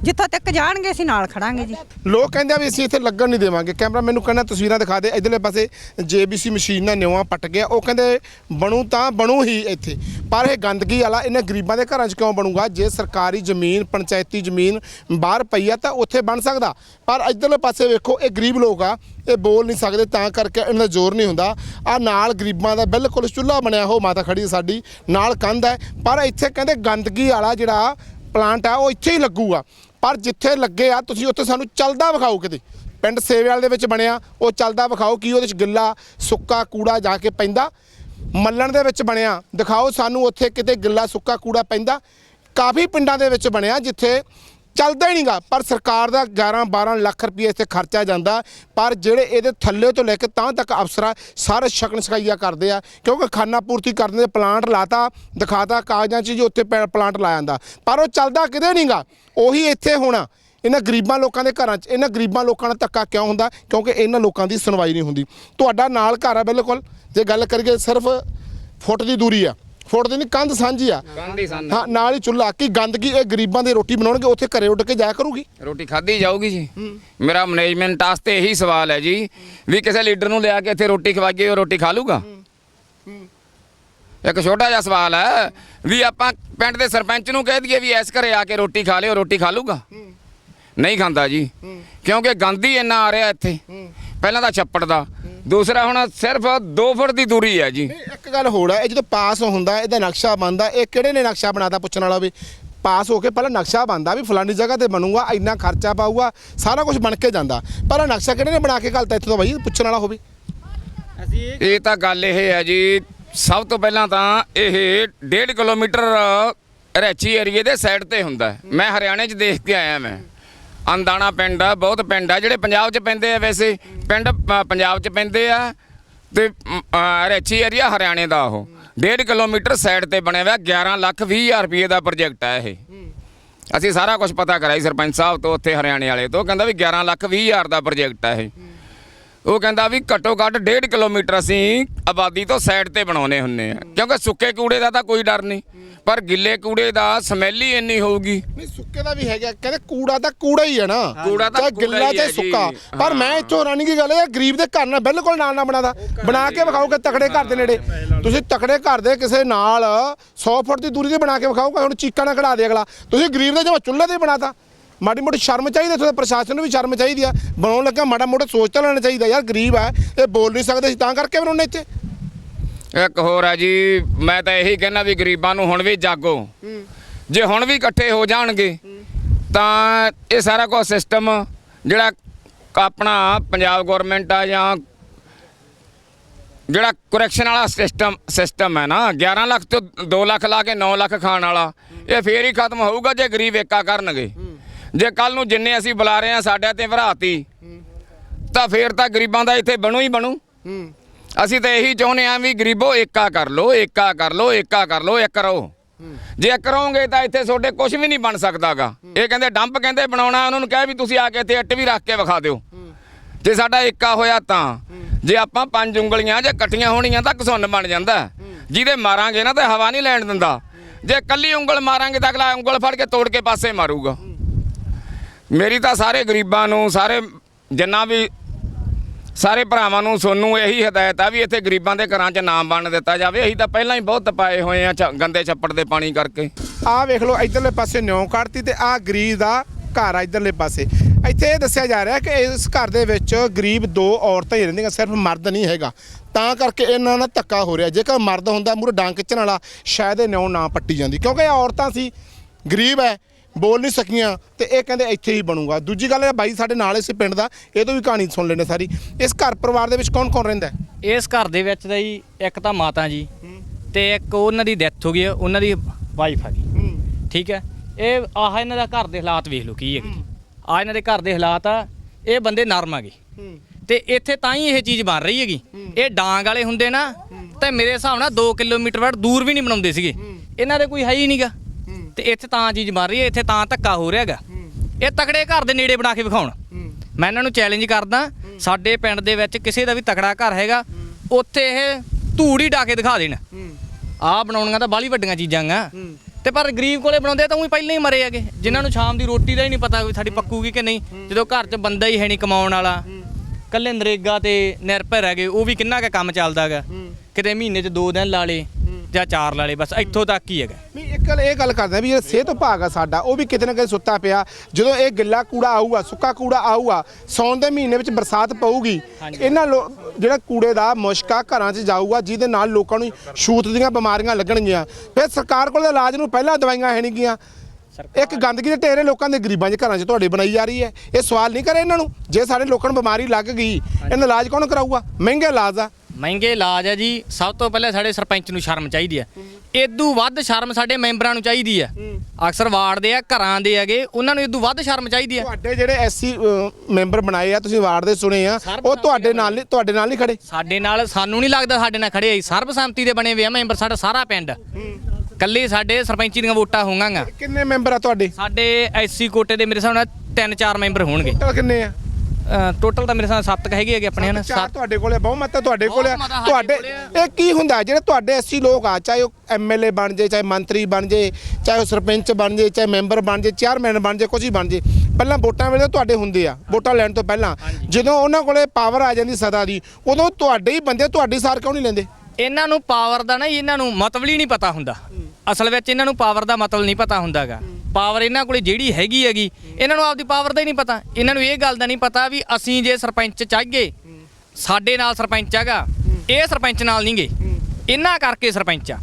ਜਿੱਥੋਂ ਤੱਕ ਜਾਣਗੇ, ਅਸੀਂ ਨਾਲ ਖੜਾਂਗੇ ਜੀ। ਲੋਕ ਕਹਿੰਦੇ ਆ ਵੀ ਅਸੀਂ ਇੱਥੇ ਲੱਗਣ ਨਹੀਂ ਦੇਵਾਂਗੇ। ਕੈਮਰਾ ਮੈਨੂੰ ਕਹਿੰਦਾ, ਤਸਵੀਰਾਂ ਦਿਖਾ ਦੇ। ਇਧਰਲੇ ਪਾਸੇ ਜੇਬੀਸੀ ਮਸ਼ੀਨ ਨਾਲ ਨਿਉਆ ਪਟ ਗਿਆ। ਉਹ ਕਹਿੰਦੇ, ਬਣੂ ਤਾਂ ਬਣੂ ਹੀ ਇੱਥੇ। ਪਰ ਇਹ ਗੰਦਗੀ ਵਾਲਾ ਇਹਨਾਂ ਗਰੀਬਾਂ ਦੇ ਘਰਾਂ 'ਚ ਕਿਉਂ ਬਣੂਗਾ? ਜੇ ਸਰਕਾਰੀ ਜ਼ਮੀਨ, ਪੰਚਾਇਤੀ ਜ਼ਮੀਨ ਬਾਹਰ ਪਈ ਆ, ਤਾਂ ਉੱਥੇ ਬਣ ਸਕਦਾ। ਪਰ ਇਧਰਲੇ ਪਾਸੇ ਵੇਖੋ, ਇਹ ਗਰੀਬ ਲੋਕ ਆ। ਇਹ ਬੋਲ ਨਹੀਂ ਸਕਦੇ, ਤਾਂ ਕਰਕੇ ਇਹਨਾਂ ਦਾ ਜ਼ੋਰ ਨਹੀਂ ਹੁੰਦਾ। ਆ ਨਾਲ ਗਰੀਬਾਂ ਦਾ ਬਿਲਕੁਲ ਚੁੱਲ੍ਹਾ ਬਣਿਆ ਹੋ ਮਾਤਾ ਖੜੀ ਸਾਡੀ। ਨਾਲ ਕੰਧ ਹੈ। ਪਰ ਇੱਥੇ ਕਹਿੰਦੇ ਗੰਦਗੀ ਵਾਲਾ ਜਿਹੜਾ ਪਲਾਂਟ ਆ, ਉਹ ਇੱਥੇ ਹੀ ਲੱਗੂਗਾ। ਪਰ ਜਿੱਥੇ ਲੱਗੇ ਆ, ਤੁਸੀਂ ਉੱਥੇ ਸਾਨੂੰ ਚੱਲਦਾ ਵਿਖਾਓ ਕਿਤੇ। ਪਿੰਡ ਸੇਵੇਵਾਲ ਦੇ ਵਿੱਚ ਬਣਿਆ, ਉਹ ਚੱਲਦਾ ਵਿਖਾਓ ਕੀ ਉਹਦੇ ਵਿੱਚ ਗਿੱਲਾ, ਸੁੱਕਾ ਕੂੜਾ ਜਾ ਕੇ ਪੈਂਦਾ। ਮੱਲਣ ਦੇ ਵਿੱਚ ਬਣਿਆ, ਦਿਖਾਓ ਸਾਨੂੰ ਉੱਥੇ ਕਿਤੇ ਗਿੱਲਾ, ਸੁੱਕਾ ਕੂੜਾ ਪੈਂਦਾ। ਕਾਫੀ ਪਿੰਡਾਂ ਦੇ ਵਿੱਚ ਬਣਿਆ, ਜਿੱਥੇ ਚੱਲਦਾ ਹੀ ਨਹੀਂਗਾ। ਪਰ ਸਰਕਾਰ ਦਾ 11 12 ਲੱਖ ਰੁਪਏ ਇੱਥੇ ਖਰਚਾ ਜਾਂਦਾ। ਪਰ ਜਿਹੜੇ ਇਹਦੇ ਥੱਲੇ ਤੋਂ ਲੈ ਕੇ ਤਾਂ ਤੱਕ ਅਫਸਰ ਸਾਰੇ ਸ਼ਕਨ ਸ਼ਕਾਈਆ ਕਰਦੇ ਆ। ਕਿਉਂਕਿ ਖਾਨਾ ਪੂਰਤੀ ਕਰਨ ਦੇ ਪਲਾਂਟ ਲਾਤਾ, ਦਿਖਾਤਾ ਕਾਗਜ਼ਾਂ 'ਚ ਜੀ, ਉੱਥੇ ਪੈ- ਪਲਾਂਟ ਲਾ ਜਾਂਦਾ। ਪਰ ਉਹ ਚੱਲਦਾ ਕਿਤੇ ਨਹੀਂਗਾ। ਉਹੀ ਇੱਥੇ ਹੋਣਾ ਇਹਨਾਂ ਗਰੀਬਾਂ ਲੋਕਾਂ ਦੇ ਘਰਾਂ 'ਚ, ਇਹਨਾਂ ਗਰੀਬਾਂ ਲੋਕਾਂ ਨਾਲ ਧੱਕਾ ਕਿਉਂ ਹੁੰਦਾ? ਕਿਉਂਕਿ ਇਹਨਾਂ ਲੋਕਾਂ ਦੀ ਸੁਣਵਾਈ ਨਹੀਂ ਹੁੰਦੀ। ਤੁਹਾਡਾ ਨਾਲ ਘਰ ਆ ਬਿਲਕੁਲ। ਜੇ ਗੱਲ ਕਰੀਏ ਸਿਰਫ ਫੁੱਟ ਦੀ ਦੂਰੀ ਆ। ਫੁੱਟ ਦੀ ਨਹੀਂ ਕੰਧ ਸਾਂਝੀ ਆ। ਕੰਧ ਹੀ ਸਨ ਹਾਂ ਨਾਲ ਹੀ ਚੁੱਲ੍ਹਾ। ਕੀ ਗੰਦਗੀ ਇਹ ਗਰੀਬਾਂ ਦੀ ਰੋਟੀ ਬਣਾਉਣਗੇ ਉੱਥੇ ਘਰੇ ਉੱਡ ਕੇ ਜਾਇਆ ਕਰੂਗੀ? ਰੋਟੀ ਖਾਧੀ ਜਾਊਗੀ ਜੀ। ਮੇਰਾ ਮੈਨੇਜਮੈਂਟ ਵਾਸਤੇ ਇਹੀ ਸਵਾਲ ਹੈ ਜੀ ਵੀ ਕਿਸੇ ਲੀਡਰ ਨੂੰ ਲਿਆ ਕੇ ਇੱਥੇ ਰੋਟੀ ਖਵਾਈਏ ਉਹ ਰੋਟੀ ਖਾ ਲੂਗਾ? ਇੱਕ ਛੋਟਾ ਜਿਹਾ ਸਵਾਲ ਹੈ ਵੀ ਆਪਾਂ ਪਿੰਡ ਦੇ ਸਰਪੰਚ ਨੂੰ ਕਹਿ ਦਈਏ ਵੀ ਐਸ ਘਰੇ ਆ ਕੇ ਰੋਟੀ ਖਾ ਲਿਓ ਰੋਟੀ ਖਾ ਲੂਗਾ? ਨਹੀਂ ਖਾਂਦਾ ਜੀ। ਕਿਉਂਕਿ ਗੰਦ ਇੰਨਾ ਆ ਰਿਹਾ ਇੱਥੇ। ਪਹਿਲਾਂ ਤਾਂ ਛੱਪੜ ਦਾ ਦੂਸਰਾ ਹੁਣ ਸਿਰਫ 2 ਫੁੱਟ ਦੀ ਦੂਰੀ ਹੈ ਜੀ। ਇੱਕ ਗੱਲ ਹੋਰ ਹੈ ਇਹ ਜਦੋਂ ਪਾਸ ਹੁੰਦਾ ਇਹਦਾ ਨਕਸ਼ਾ ਬਣਦਾ ਇਹ ਕਿਹੜੇ ਨੇ ਨਕਸ਼ਾ ਬਣਾਤਾ ਪੁੱਛਣ ਵਾਲਾ ਵੀ? ਪਾਸ ਹੋ ਕੇ ਪਹਿਲਾਂ ਨਕਸ਼ਾ ਬਣਦਾ ਵੀ ਫਲਾਨੀ ਜਗ੍ਹਾ ਤੇ ਬਣੂਗਾ ਇੰਨਾ ਖਰਚਾ ਪਾਊਗਾ ਸਾਰਾ ਕੁਝ ਬਣ ਕੇ ਜਾਂਦਾ। ਪਰ ਇਹ ਨਕਸ਼ਾ ਕਿਹੜੇ ਨੇ ਬਣਾ ਕੇ ਘਲਤਾ ਇੱਥੇ ਤੋਂ ਬਾਈ? ਪੁੱਛਣ ਵਾਲਾ ਹੋਵੇ। ਇਹ ਤਾਂ ਗੱਲ ਇਹ ਹੈ ਜੀ ਸਭ ਤੋਂ ਪਹਿਲਾਂ ਤਾਂ ਇਹ 1.5 ਕਿਲੋਮੀਟਰ ਰੈਚੀ ਏਰੀਏ ਦੇ ਸਾਈਡ ਤੇ ਹੁੰਦਾ। ਮੈਂ ਹਰਿਆਣੇ 'ਚ ਦੇਖ ਕੇ ਆਇਆ ਮੈਂ। ਅੰਦਾਣਾ ਪਿੰਡ ਆ ਬਹੁਤ ਪਿੰਡ ਆ ਜਿਹੜੇ ਪੰਜਾਬ 'ਚ ਪੈਂਦੇ ਆ ਵੈਸੇ। ਪਿੰਡ ਅ, ਪੰਜਾਬ 'ਚ ਪੈਂਦੇ ਆ ਤੇ ਅ, ਅ, ਰੈਚੀ ਏਰੀਆ ਹਰਿਆਣੇ ਦਾ ਉਹ। 1.5 ਕਿਲੋਮੀਟਰ ਸਾਈਡ ਤੇ ਬਣਿਆ ਹੋਇਆ 11 ਲੱਖ 20 ਹਜ਼ਾਰ ਰੁਪਏ ਦਾ ਪ੍ਰੋਜੈਕਟ ਹੈ ਇਹ। ਅਸੀਂ ਸਾਰਾ ਕੁਝ ਪਤਾ ਕਰਾਈ ਸਰਪੰਚ ਸਾਹਿਬ ਤੋਂ ਉੱਥੇ ਹਰਿਆਣੇ ਵਾਲੇ ਤੋਂ ਕਹਿੰਦਾ ਵੀ 11 ਲੱਖ 20 ਹਜ਼ਾਰ ਦਾ ਪ੍ਰੋਜੈਕਟ ਹੈ ਇਹ। ਉਹ ਕਹਿੰਦਾ ਵੀ ਘੱਟੋ ਘੱਟ 1.5 ਕਿਲੋਮੀਟਰ ਅਸੀਂ ਆਬਾਦੀ ਤੋਂ ਸਾਈਡ ਤੇ ਬਣਾਉਨੇ ਹੁੰਨੇ ਆ ਕਿਉਂਕਿ ਸੁੱਕੇ ਕੂੜੇ ਦਾ ਤਾਂ ਕੋਈ ਡਰ ਨਹੀਂ। ਪਰ ਗਿੱਲੇ ਕੂੜੇ ਦਾ ਸਮੈਲ ਹੀ ਇੰਨੀ ਹੋਊਗੀ। ਨਹੀਂ ਸੁੱਕੇ ਦਾ ਵੀ ਹੈਗਾ ਕਹਿੰਦੇ ਕੂੜਾ ਤਾਂ ਕੂੜਾ ਹੀ ਹੈ ਨਾ। ਕੂੜਾ ਤਾਂ ਚਾਹੇ ਕੂੜਾ ਗਿੱਲਾ ਹੀ ਚਾਹੇ ਹੈ ਸੁੱਕਾ। ਪਰ ਮੈਂ ਇੱਥੋਂ ਹੈਰਾਨੀ ਕੀ ਗੱਲ ਹੈ ਗਰੀਬ ਦੇ ਘਰ ਨਾਲ ਬਿਲਕੁਲ ਨਾਲ ਨਾ ਬਣਾਦਾ। ਬਣਾ ਕੇ ਵਿਖਾਓਗੇ ਤਕੜੇ ਘਰ ਦੇ ਨੇੜੇ। ਤੁਸੀਂ ਤਕੜੇ ਘਰ ਦੇ ਕਿਸੇ ਨਾਲ 100 ਫੁੱਟ ਦੀ ਦੂਰੀ ਤੇ ਬਣਾ ਕੇ ਵਿਖਾਓਗੇ ਹੁਣ ਚੀਕਾਂ ਨਾ ਕਢਾ ਦੇ ਅਗਲਾ। ਤੁਸੀਂ ਗਰੀਬ ਦੇ ਜਿਵੇਂ ਚੁੱਲ੍ਹੇ ਤੇ ਬਣਾਤਾ। ਮਾੜੀ ਮੋਟੀ ਸ਼ਰਮ ਚਾਹੀਦੀ ਇੱਥੋਂ ਦੇ ਪ੍ਰਸ਼ਾਸਨ ਨੂੰ ਵੀ ਸ਼ਰਮ ਚਾਹੀਦੀ ਆ। ਬਣਾਉਣ ਲੱਗਾ ਮਾੜਾ ਮੋਟਾ ਸੋਚ ਤਾਂ ਲੈਣਾ ਚਾਹੀਦਾ ਯਾਰ ਗਰੀਬ ਆ ਇਹ ਬੋਲ ਨਹੀਂ ਸਕਦੇ ਸੀ ਤਾਂ ਕਰਕੇ ਬਣਾਉਣੇ ਇੱਥੇ। ਇੱਕ ਹੋਰ ਆ ਜੀ ਮੈਂ ਤਾਂ ਇਹੀ ਕਹਿਣਾ ਵੀ ਗਰੀਬਾਂ ਨੂੰ ਹੁਣ ਵੀ ਜਾਗੋ। ਜੇ ਹੁਣ ਵੀ ਇਕੱਠੇ ਹੋ ਜਾਣਗੇ ਤਾਂ ਇਹ ਸਾਰਾ ਕੁਝ ਸਿਸਟਮ ਜਿਹੜਾ ਆਪਣਾ ਪੰਜਾਬ ਗਵਰਨਮੈਂਟ ਆ ਜਾਂ ਜਿਹੜਾ ਕਰੈਕਸ਼ਨ ਵਾਲਾ ਸਿਸਟਮ ਸਿਸਟਮ ਹੈ ਨਾ 11 ਲੱਖ ਤੋਂ 2 ਲੱਖ ਲਾ ਕੇ 9 ਲੱਖ ਖਾਣ ਵਾਲਾ ਇਹ ਫੇਰ ਹੀ ਖਤਮ ਹੋਊਗਾ ਜੇ ਗਰੀਬ ਏਕਾ ਕਰਨਗੇ। ਜੇ ਕੱਲ ਨੂੰ ਜਿੰਨੇ ਅਸੀਂ ਬੁਲਾ ਰਹੇ ਆ ਸਾਡੇ ਤੇ ਭਰਾਤੀ ਤਾਂ ਫੇਰ ਤਾਂ ਗਰੀਬਾਂ ਦਾ ਇੱਥੇ ਬਣੂ ਹੀ ਬਣੂ। ਅਸੀਂ ਤਾਂ ਇਹੀ ਚਾਹੁੰਦੇ ਆ ਵੀ ਗਰੀਬੋ ਏਕਾ ਕਰ ਲੋ ਏਕਾ ਕਰ ਲੋ ਏਕਾ ਕਰ ਲੋ ਇੱਕ ਰਹੋ। ਜੇ ਇੱਕ ਰਹੋਗੇ ਤਾਂ ਇੱਥੇ ਤੁਹਾਡੇ ਕੁਝ ਵੀ ਨਹੀਂ ਬਣ ਸਕਦਾਗਾ। ਇਹ ਕਹਿੰਦੇ ਡੰਪ ਕਹਿੰਦੇ ਬਣਾਉਣਾ ਉਹਨਾਂ ਨੂੰ ਕਹਿ ਵੀ ਤੁਸੀਂ ਆ ਕੇ ਇੱਥੇ ਇੱਟ ਵੀ ਰੱਖ ਕੇ ਵਿਖਾ ਦਿਓ। ਜੇ ਸਾਡਾ ਏਕਾ ਹੋਇਆ ਤਾਂ ਜੇ ਆਪਾਂ ਪੰਜ ਉਂਗਲੀਆਂ ਜੇ ਇਕੱਠੀਆਂ ਹੋਣੀਆਂ ਤਾਂ ਘਸੁੰਨ ਬਣ ਜਾਂਦਾ। ਜਿਹਦੇ ਮਾਰਾਂਗੇ ਨਾ ਤਾਂ ਹਵਾ ਨਹੀਂ ਲੈਣ ਦਿੰਦਾ। ਜੇ ਕੱਲੀ ਉਂਗਲ ਮਾਰਾਂਗੇ ਤਾਂ ਅਗਲਾ ਉਂਗਲ ਫੜ ਕੇ ਤੋੜ ਕੇ ਪਾਸੇ ਮਾਰੂਗਾ। ਮੇਰੀ ਤਾਂ ਸਾਰੇ ਗਰੀਬਾਂ ਨੂੰ ਸਾਰੇ ਜਿੰਨਾ ਵੀ ਸਾਰੇ ਭਰਾਵਾਂ ਨੂੰ ਸੋਨੂੰ ਇਹੀ ਹਦਾਇਤ ਆ ਵੀ ਇੱਥੇ ਗਰੀਬਾਂ ਦੇ ਘਰਾਂ 'ਚ ਨਾਮ ਬਣ ਦਿੱਤਾ ਜਾਵੇ। ਅਸੀਂ ਤਾਂ ਪਹਿਲਾਂ ਹੀ ਬਹੁਤ ਤਪਾਏ ਹੋਏ ਆ ਛ- ਗੰਦੇ ਛੱਪੜ ਦੇ ਪਾਣੀ ਕਰਕੇ। ਆਹ ਵੇਖ ਲਓ, ਇਧਰਲੇ ਪਾਸੇ ਨਿਉ ਕੱਢਤੀ ਤੇ ਆਹ ਗਰੀਬ ਦਾ ਘਰ ਆ ਇਧਰਲੇ ਪਾਸੇ। ਇੱਥੇ ਇਹ ਦੱਸਿਆ ਜਾ ਰਿਹਾ ਕਿ ਇਸ ਘਰ ਦੇ ਵਿੱਚ ਗਰੀਬ ਦੋ ਔਰਤਾਂ ਹੀ ਰਹਿੰਦੀਆਂ, ਸਿਰਫ ਮਰਦ ਨਹੀਂ ਹੈਗਾ। ਤਾਂ ਕਰਕੇ ਇਹਨਾਂ ਨਾਲ ਧੱਕਾ ਹੋ ਰਿਹਾ। ਜੇਕਰ ਮਰਦ ਹੁੰਦਾ ਮੂਰੇ ਡਾਂਗ ਖਿੱਚਣ ਵਾਲਾ, ਸ਼ਾਇਦ ਇਹ ਨਿਉ ਨਾ ਪੱਟੀ ਜਾਂਦੀ। ਕਿਉਂਕਿ ਇਹ ਔਰਤਾਂ ਸੀ, ਗਰੀਬ ਹੈ। ਬੋਲ ਨਹੀਂ ਸਕੀਆਂ ਤੇ ਇਹ ਕਹਿੰਦੇ ਇੱਥੇ ਹੀ ਬਣੂਗਾ। ਦੂਜੀ ਗੱਲ ਇਹ ਬਾਈ ਸਾਡੇ ਨਾਲ ਇਸ ਪਿੰਡ ਦਾ ਇਹ ਤੋਂ ਵੀ ਕਹਾਣੀ ਸੁਣ ਲੈਣੇ ਸਾਰੀ। ਇਸ ਘਰ ਪਰਿਵਾਰ ਦੇ ਵਿੱਚ ਕੌਣ ਕੌਣ ਰਹਿੰਦਾ? ਹੈ? ਇਸ ਘਰ ਦੇ ਵਿੱਚ ਦਾ ਜੀ ਇੱਕ ਤਾਂ ਮਾਤਾ ਜੀ ਤੇ ਇੱਕ ਉਹਨਾਂ ਦੀ ਡੈਥ ਹੋ ਗਈ ਹੈ, ਉਹਨਾਂ ਦੀ ਵਾਈਫ ਆ ਗਈ ਠੀਕ ਹੈ? ਇਹ ਆਹ ਇਹਨਾਂ ਦਾ ਘਰ ਦੇ ਹਾਲਾਤ ਵੇਖ ਲਓ ਕੀ ਹੈਗੇ। ਆ ਇਹਨਾਂ ਦੇ ਘਰ ਦੇ ਹਾਲਾਤ ਆ ਇਹ ਬੰਦੇ ਨਰਮ ਹੈਗੇ। ਤੇ ਇੱਥੇ ਤਾਂ ਹੀ ਇਹ ਚੀਜ਼ ਬਣ ਰਹੀ ਹੈਗੀ। ਇਹ ਡਾਂਗ ਵਾਲੇ ਹੁੰਦੇ ਨਾ ਤੇ ਮੇਰੇ ਹਿਸਾਬ ਨਾਲ 2 ਕਿਲੋਮੀਟਰ ਵੱਡ ਦੂਰ ਵੀ ਨਹੀਂ ਬਣਾਉਂਦੇ ਸੀਗੇ। ਇਹਨਾਂ ਦੇ ਕੋਈ ਹੈ ਹੀ ਨਹੀਂਗਾ ਤੇ ਇੱਥੇ ਤਾਂ ਚੀਜ਼ ਬਣ ਰਹੀ ਹੈ ਇੱਥੇ ਤਾਂ ਧੱਕਾ ਹੋ ਰਿਹਾ ਹੈਗਾ। ਇਹ ਤਕੜੇ ਘਰ ਦੇ ਨੇੜੇ ਬਣਾ ਕੇ ਵਿਖਾਉਣ। ਮੈਂ ਇਹਨਾਂ ਨੂੰ ਚੈਲੰਜ ਕਰਦਾ ਸਾਡੇ ਪਿੰਡ ਦੇ ਵਿੱਚ ਕਿਸੇ ਦਾ ਵੀ ਤਕੜਾ ਘਰ ਹੈਗਾ ਉੱਥੇ ਇਹ ਧੂੜ ਹੀ ਡਾ ਕੇ ਦਿਖਾ ਦੇਣ। ਆਹ ਬਣਾਉਣੀਆਂ ਤਾਂ ਬਾਲੀ ਵੱਡੀਆਂ ਚੀਜ਼ਾਂ ਆ ਤੇ ਪਰ ਗਰੀਬ ਕੋਲੇ ਬਣਾਉਂਦੇ ਤਾਂ ਉਹੀ ਪਹਿਲਾਂ ਹੀ ਮਰੇ ਹੈਗੇ। ਜਿਨ੍ਹਾਂ ਨੂੰ ਸ਼ਾਮ ਦੀ ਰੋਟੀ ਦਾ ਹੀ ਨਹੀਂ ਪਤਾ ਵੀ ਸਾਡੀ ਪੱਕੂਗੀ ਕਿ ਨਹੀਂ। ਜਦੋਂ ਘਰ 'ਚ ਬੰਦਾ ਹੀ ਹੈ ਨਹੀਂ ਕਮਾਉਣ ਵਾਲਾ। ਕੱਲੇ ਨਰੇਗਾ ਤੇ ਨਿਰਭਰ ਹੈਗੇ ਉਹ ਵੀ ਕਿੰਨਾ ਕੁ ਕੰਮ ਚੱਲਦਾ ਹੈਗਾ। ਕਿਤੇ ਮਹੀਨੇ 'ਚ ਦੋ ਦਿਨ ਲਾ ਲੇ ਜਾਂ ਚਾਰ ਲਾ ਲੇ ਬਸ ਇੱਥੋਂ ਤੱਕ ਹੀ ਹੈਗਾ। ਨਹੀਂ ਇੱਕ ਗੱਲ ਇਹ ਗੱਲ ਕਰਦਾ ਵੀ ਜਿਹੜਾ ਸਿਹਤ ਵਿਭਾਗ ਆ ਸਾਡਾ ਉਹ ਵੀ ਕਿਤੇ ਨਾ ਕਿਤੇ ਸੁੱਤਾ ਪਿਆ। ਜਦੋਂ ਇਹ ਗਿੱਲਾ ਕੂੜਾ ਆਊਗਾ ਸੁੱਕਾ ਕੂੜਾ ਆਊਗਾ ਸੌਣ ਦੇ ਮਹੀਨੇ ਵਿੱਚ ਬਰਸਾਤ ਪਊਗੀ। ਇਹਨਾਂ ਲੋ- ਜਿਹੜਾ ਕੂੜੇ ਦਾ ਮੁਸ਼ਕਾ ਘਰਾਂ 'ਚ ਜਾਊਗਾ ਜਿਹਦੇ ਨਾਲ ਲੋਕਾਂ ਨੂੰ ਛੂਤ ਦੀਆਂ ਬਿਮਾਰੀਆਂ ਲੱਗਣਗੀਆਂ। ਫਿਰ ਸਰਕਾਰ ਕੋਲ ਇਲਾਜ ਨੂੰ ਪਹਿਲਾਂ ਦਵਾਈਆਂ ਹੈ ਨਹੀਂਗੀਆਂ ਇੱਕ ਗੰਦਗੀ ਦੇ ਢੇਰੇ ਲੋਕਾਂ ਦੇ ਗਰੀਬਾਂ ਦੇ ਘਰਾਂ 'ਚ ਤੁਹਾਡੇ ਬਣਾਈ ਜਾ ਰਹੀ ਹੈ। ਇਹ ਸਵਾਲ ਨਹੀਂ ਕਰੇ ਇਹਨਾਂ ਨੂੰ ਜੇ ਸਾਡੇ ਲੋਕਾਂ ਨੂੰ ਬਿਮਾਰੀ ਲੱਗ ਗਈ ਇਹਨਾਂ ਇਲਾਜ ਕੌਣ ਕਰਾਊਗਾ? ਮਹਿੰਗੇ ਇਲਾਜ ਆ। ਮਹਿੰਗੇ ਇਲਾਜ ਹੈ ਜੀ ਸਭ ਤੋਂ ਪਹਿਲਾਂ ਸਾਡੇ ਸਰਪੰਚ ਨੂੰ ਸ਼ਰਮ ਚਾਹੀਦੀ ਹੈ। ਇਦੋਂ ਵੱਧ ਸ਼ਰਮ ਸਾਡੇ ਮੈਂਬਰਾਂ ਨੂੰ ਚਾਹੀਦੀ ਹੈ। ਅਕਸਰ ਵਾਰਡ ਦੇ ਆ ਘਰਾਂ ਦੇ ਹੈਗੇ ਉਹਨਾਂ ਨੂੰ ਇਦੋਂ ਵੱਧ ਸ਼ਰਮ ਚਾਹੀਦੀ ਹੈ ਤੁਹਾਡੇ ਜਿਹੜੇ ਐਸਸੀ ਮੈਂਬਰ ਬਣਾਏ ਆ ਤੁਸੀਂ ਵਾਰਡ ਦੇ ਸੁਣੇ ਆ ਉਹ ਤੁਹਾਡੇ ਨਾਲ ਤੁਹਾਡੇ ਨਾਲ ਨਹੀਂ ਖੜੇ। ਸਾਡੇ ਨਾਲ ਸਾਨੂੰ ਨਹੀਂ ਲੱਗਦਾ ਸਾਡੇ ਨਾਲ ਖੜੇ ਆਈ ਸਰਬਸੰਮਤੀ ਦੇ ਬਣੇ ਹੋਏ ਆ ਮੈਂਬਰ ਸਾਡਾ ਸਾਰਾ ਪਿੰਡ। ਕੱਲੇ ਸਾਡੇ ਸਰਪੰਚੀ ਦੀਆਂ ਵੋਟਾਂ ਹੋਣਗੀਆਂ। ਕਿੰਨੇ ਮੈਂਬਰ ਆ ਤੁਹਾਡੇ? ਸਾਡੇ ਐਸਸੀ ਕੋਟੇ ਦੇ ਮੇਰੇ ਹਿਸਾਬ ਨਾਲ ਤਿੰਨ ਚਾਰ ਮੈਂਬਰ ਹੋਣਗੇ। ਟੋਟਲ ਕਿੰਨੇ ਆ? ਟੋਟਲ ਤਾਂ ਮੇਰੇ ਹਿਸਾਬ ਨਾਲ ਸੱਤ ਕੁ ਹੈਗੇ ਹੈਗੇ ਆਪਣੇ ਹਨ? ਚਾਰ ਤੁਹਾਡੇ ਕੋਲੇ ਬਹੁਮਤ ਤੁਹਾਡੇ ਕੋਲੇ ਤੁਹਾਡੇ ਇਹ ਕੀ ਹੁੰਦਾ? ਜਿਹੜੇ ਤੁਹਾਡੇ ਐਸੀ ਲੋਕ ਆ ਚਾਹੇ ਉਹ ਐਮਐਲਏ ਬਣ ਜੇ ਚਾਹੇ ਮੰਤਰੀ ਬਣ ਜੇ ਚਾਹੇ ਉਹ ਸਰਪੰਚ ਬਣ ਜੇ ਚਾਹੇ ਮੈਂਬਰ ਬਣ ਜੇ ਚੇਅਰਮੈਨ ਬਣ ਜੇ ਕੁਝ ਹੀ ਬਣ ਜੇ ਪਹਿਲਾਂ ਵੋਟਾਂ ਵੇਲੇ ਤੁਹਾਡੇ ਹੁੰਦੇ ਆ ਵੋਟਾਂ ਲੈਣ ਤੋਂ ਪਹਿਲਾਂ। ਜਦੋਂ ਉਹਨਾਂ ਕੋਲੇ ਪਾਵਰ ਆ ਜਾਂਦੀ ਸਦਾ ਦੀ ਉਦੋਂ ਤੁਹਾਡੇ ਹੀ ਬੰਦੇ ਤੁਹਾਡੀ ਸਾਰ ਕਿਉਂ ਨਹੀਂ ਲੈਂਦੇ? ਇਹਨਾਂ ਨੂੰ ਪਾਵਰ ਦਾ ਨਾ ਇਹਨਾਂ ਨੂੰ ਮਤਲਬ ਹੀ ਨਹੀਂ ਪਤਾ ਹੁੰਦਾ। ਅਸਲ ਵਿੱਚ ਇਹਨਾਂ ਨੂੰ ਪਾਵਰ ਦਾ ਮਤਲਬ ਨਹੀਂ ਪਤਾ ਹੁੰਦਾਗਾ। ਪਾਵਰ ਇਹਨਾਂ ਕੋਲੇ ਜਿਹੜੀ ਹੈਗੀ ਹੈਗੀ ਇਹਨਾਂ ਨੂੰ ਆਪਦੀ ਪਾਵਰ ਦਾ ਹੀ ਨਹੀਂ ਪਤਾ। ਇਹਨਾਂ ਨੂੰ ਇਹ ਗੱਲ ਦਾ ਨਹੀਂ ਪਤਾ ਵੀ ਅਸੀਂ ਜੇ ਸਰਪੰਚ ਚਾਹੀਏ ਸਾਡੇ ਨਾਲ ਸਰਪੰਚ ਹੈਗਾ ਇਹ ਸਰਪੰਚ ਨਾਲ ਨਹੀਂਗੇ ਇਹਨਾਂ ਕਰਕੇ ਸਰਪੰਚ ਆ।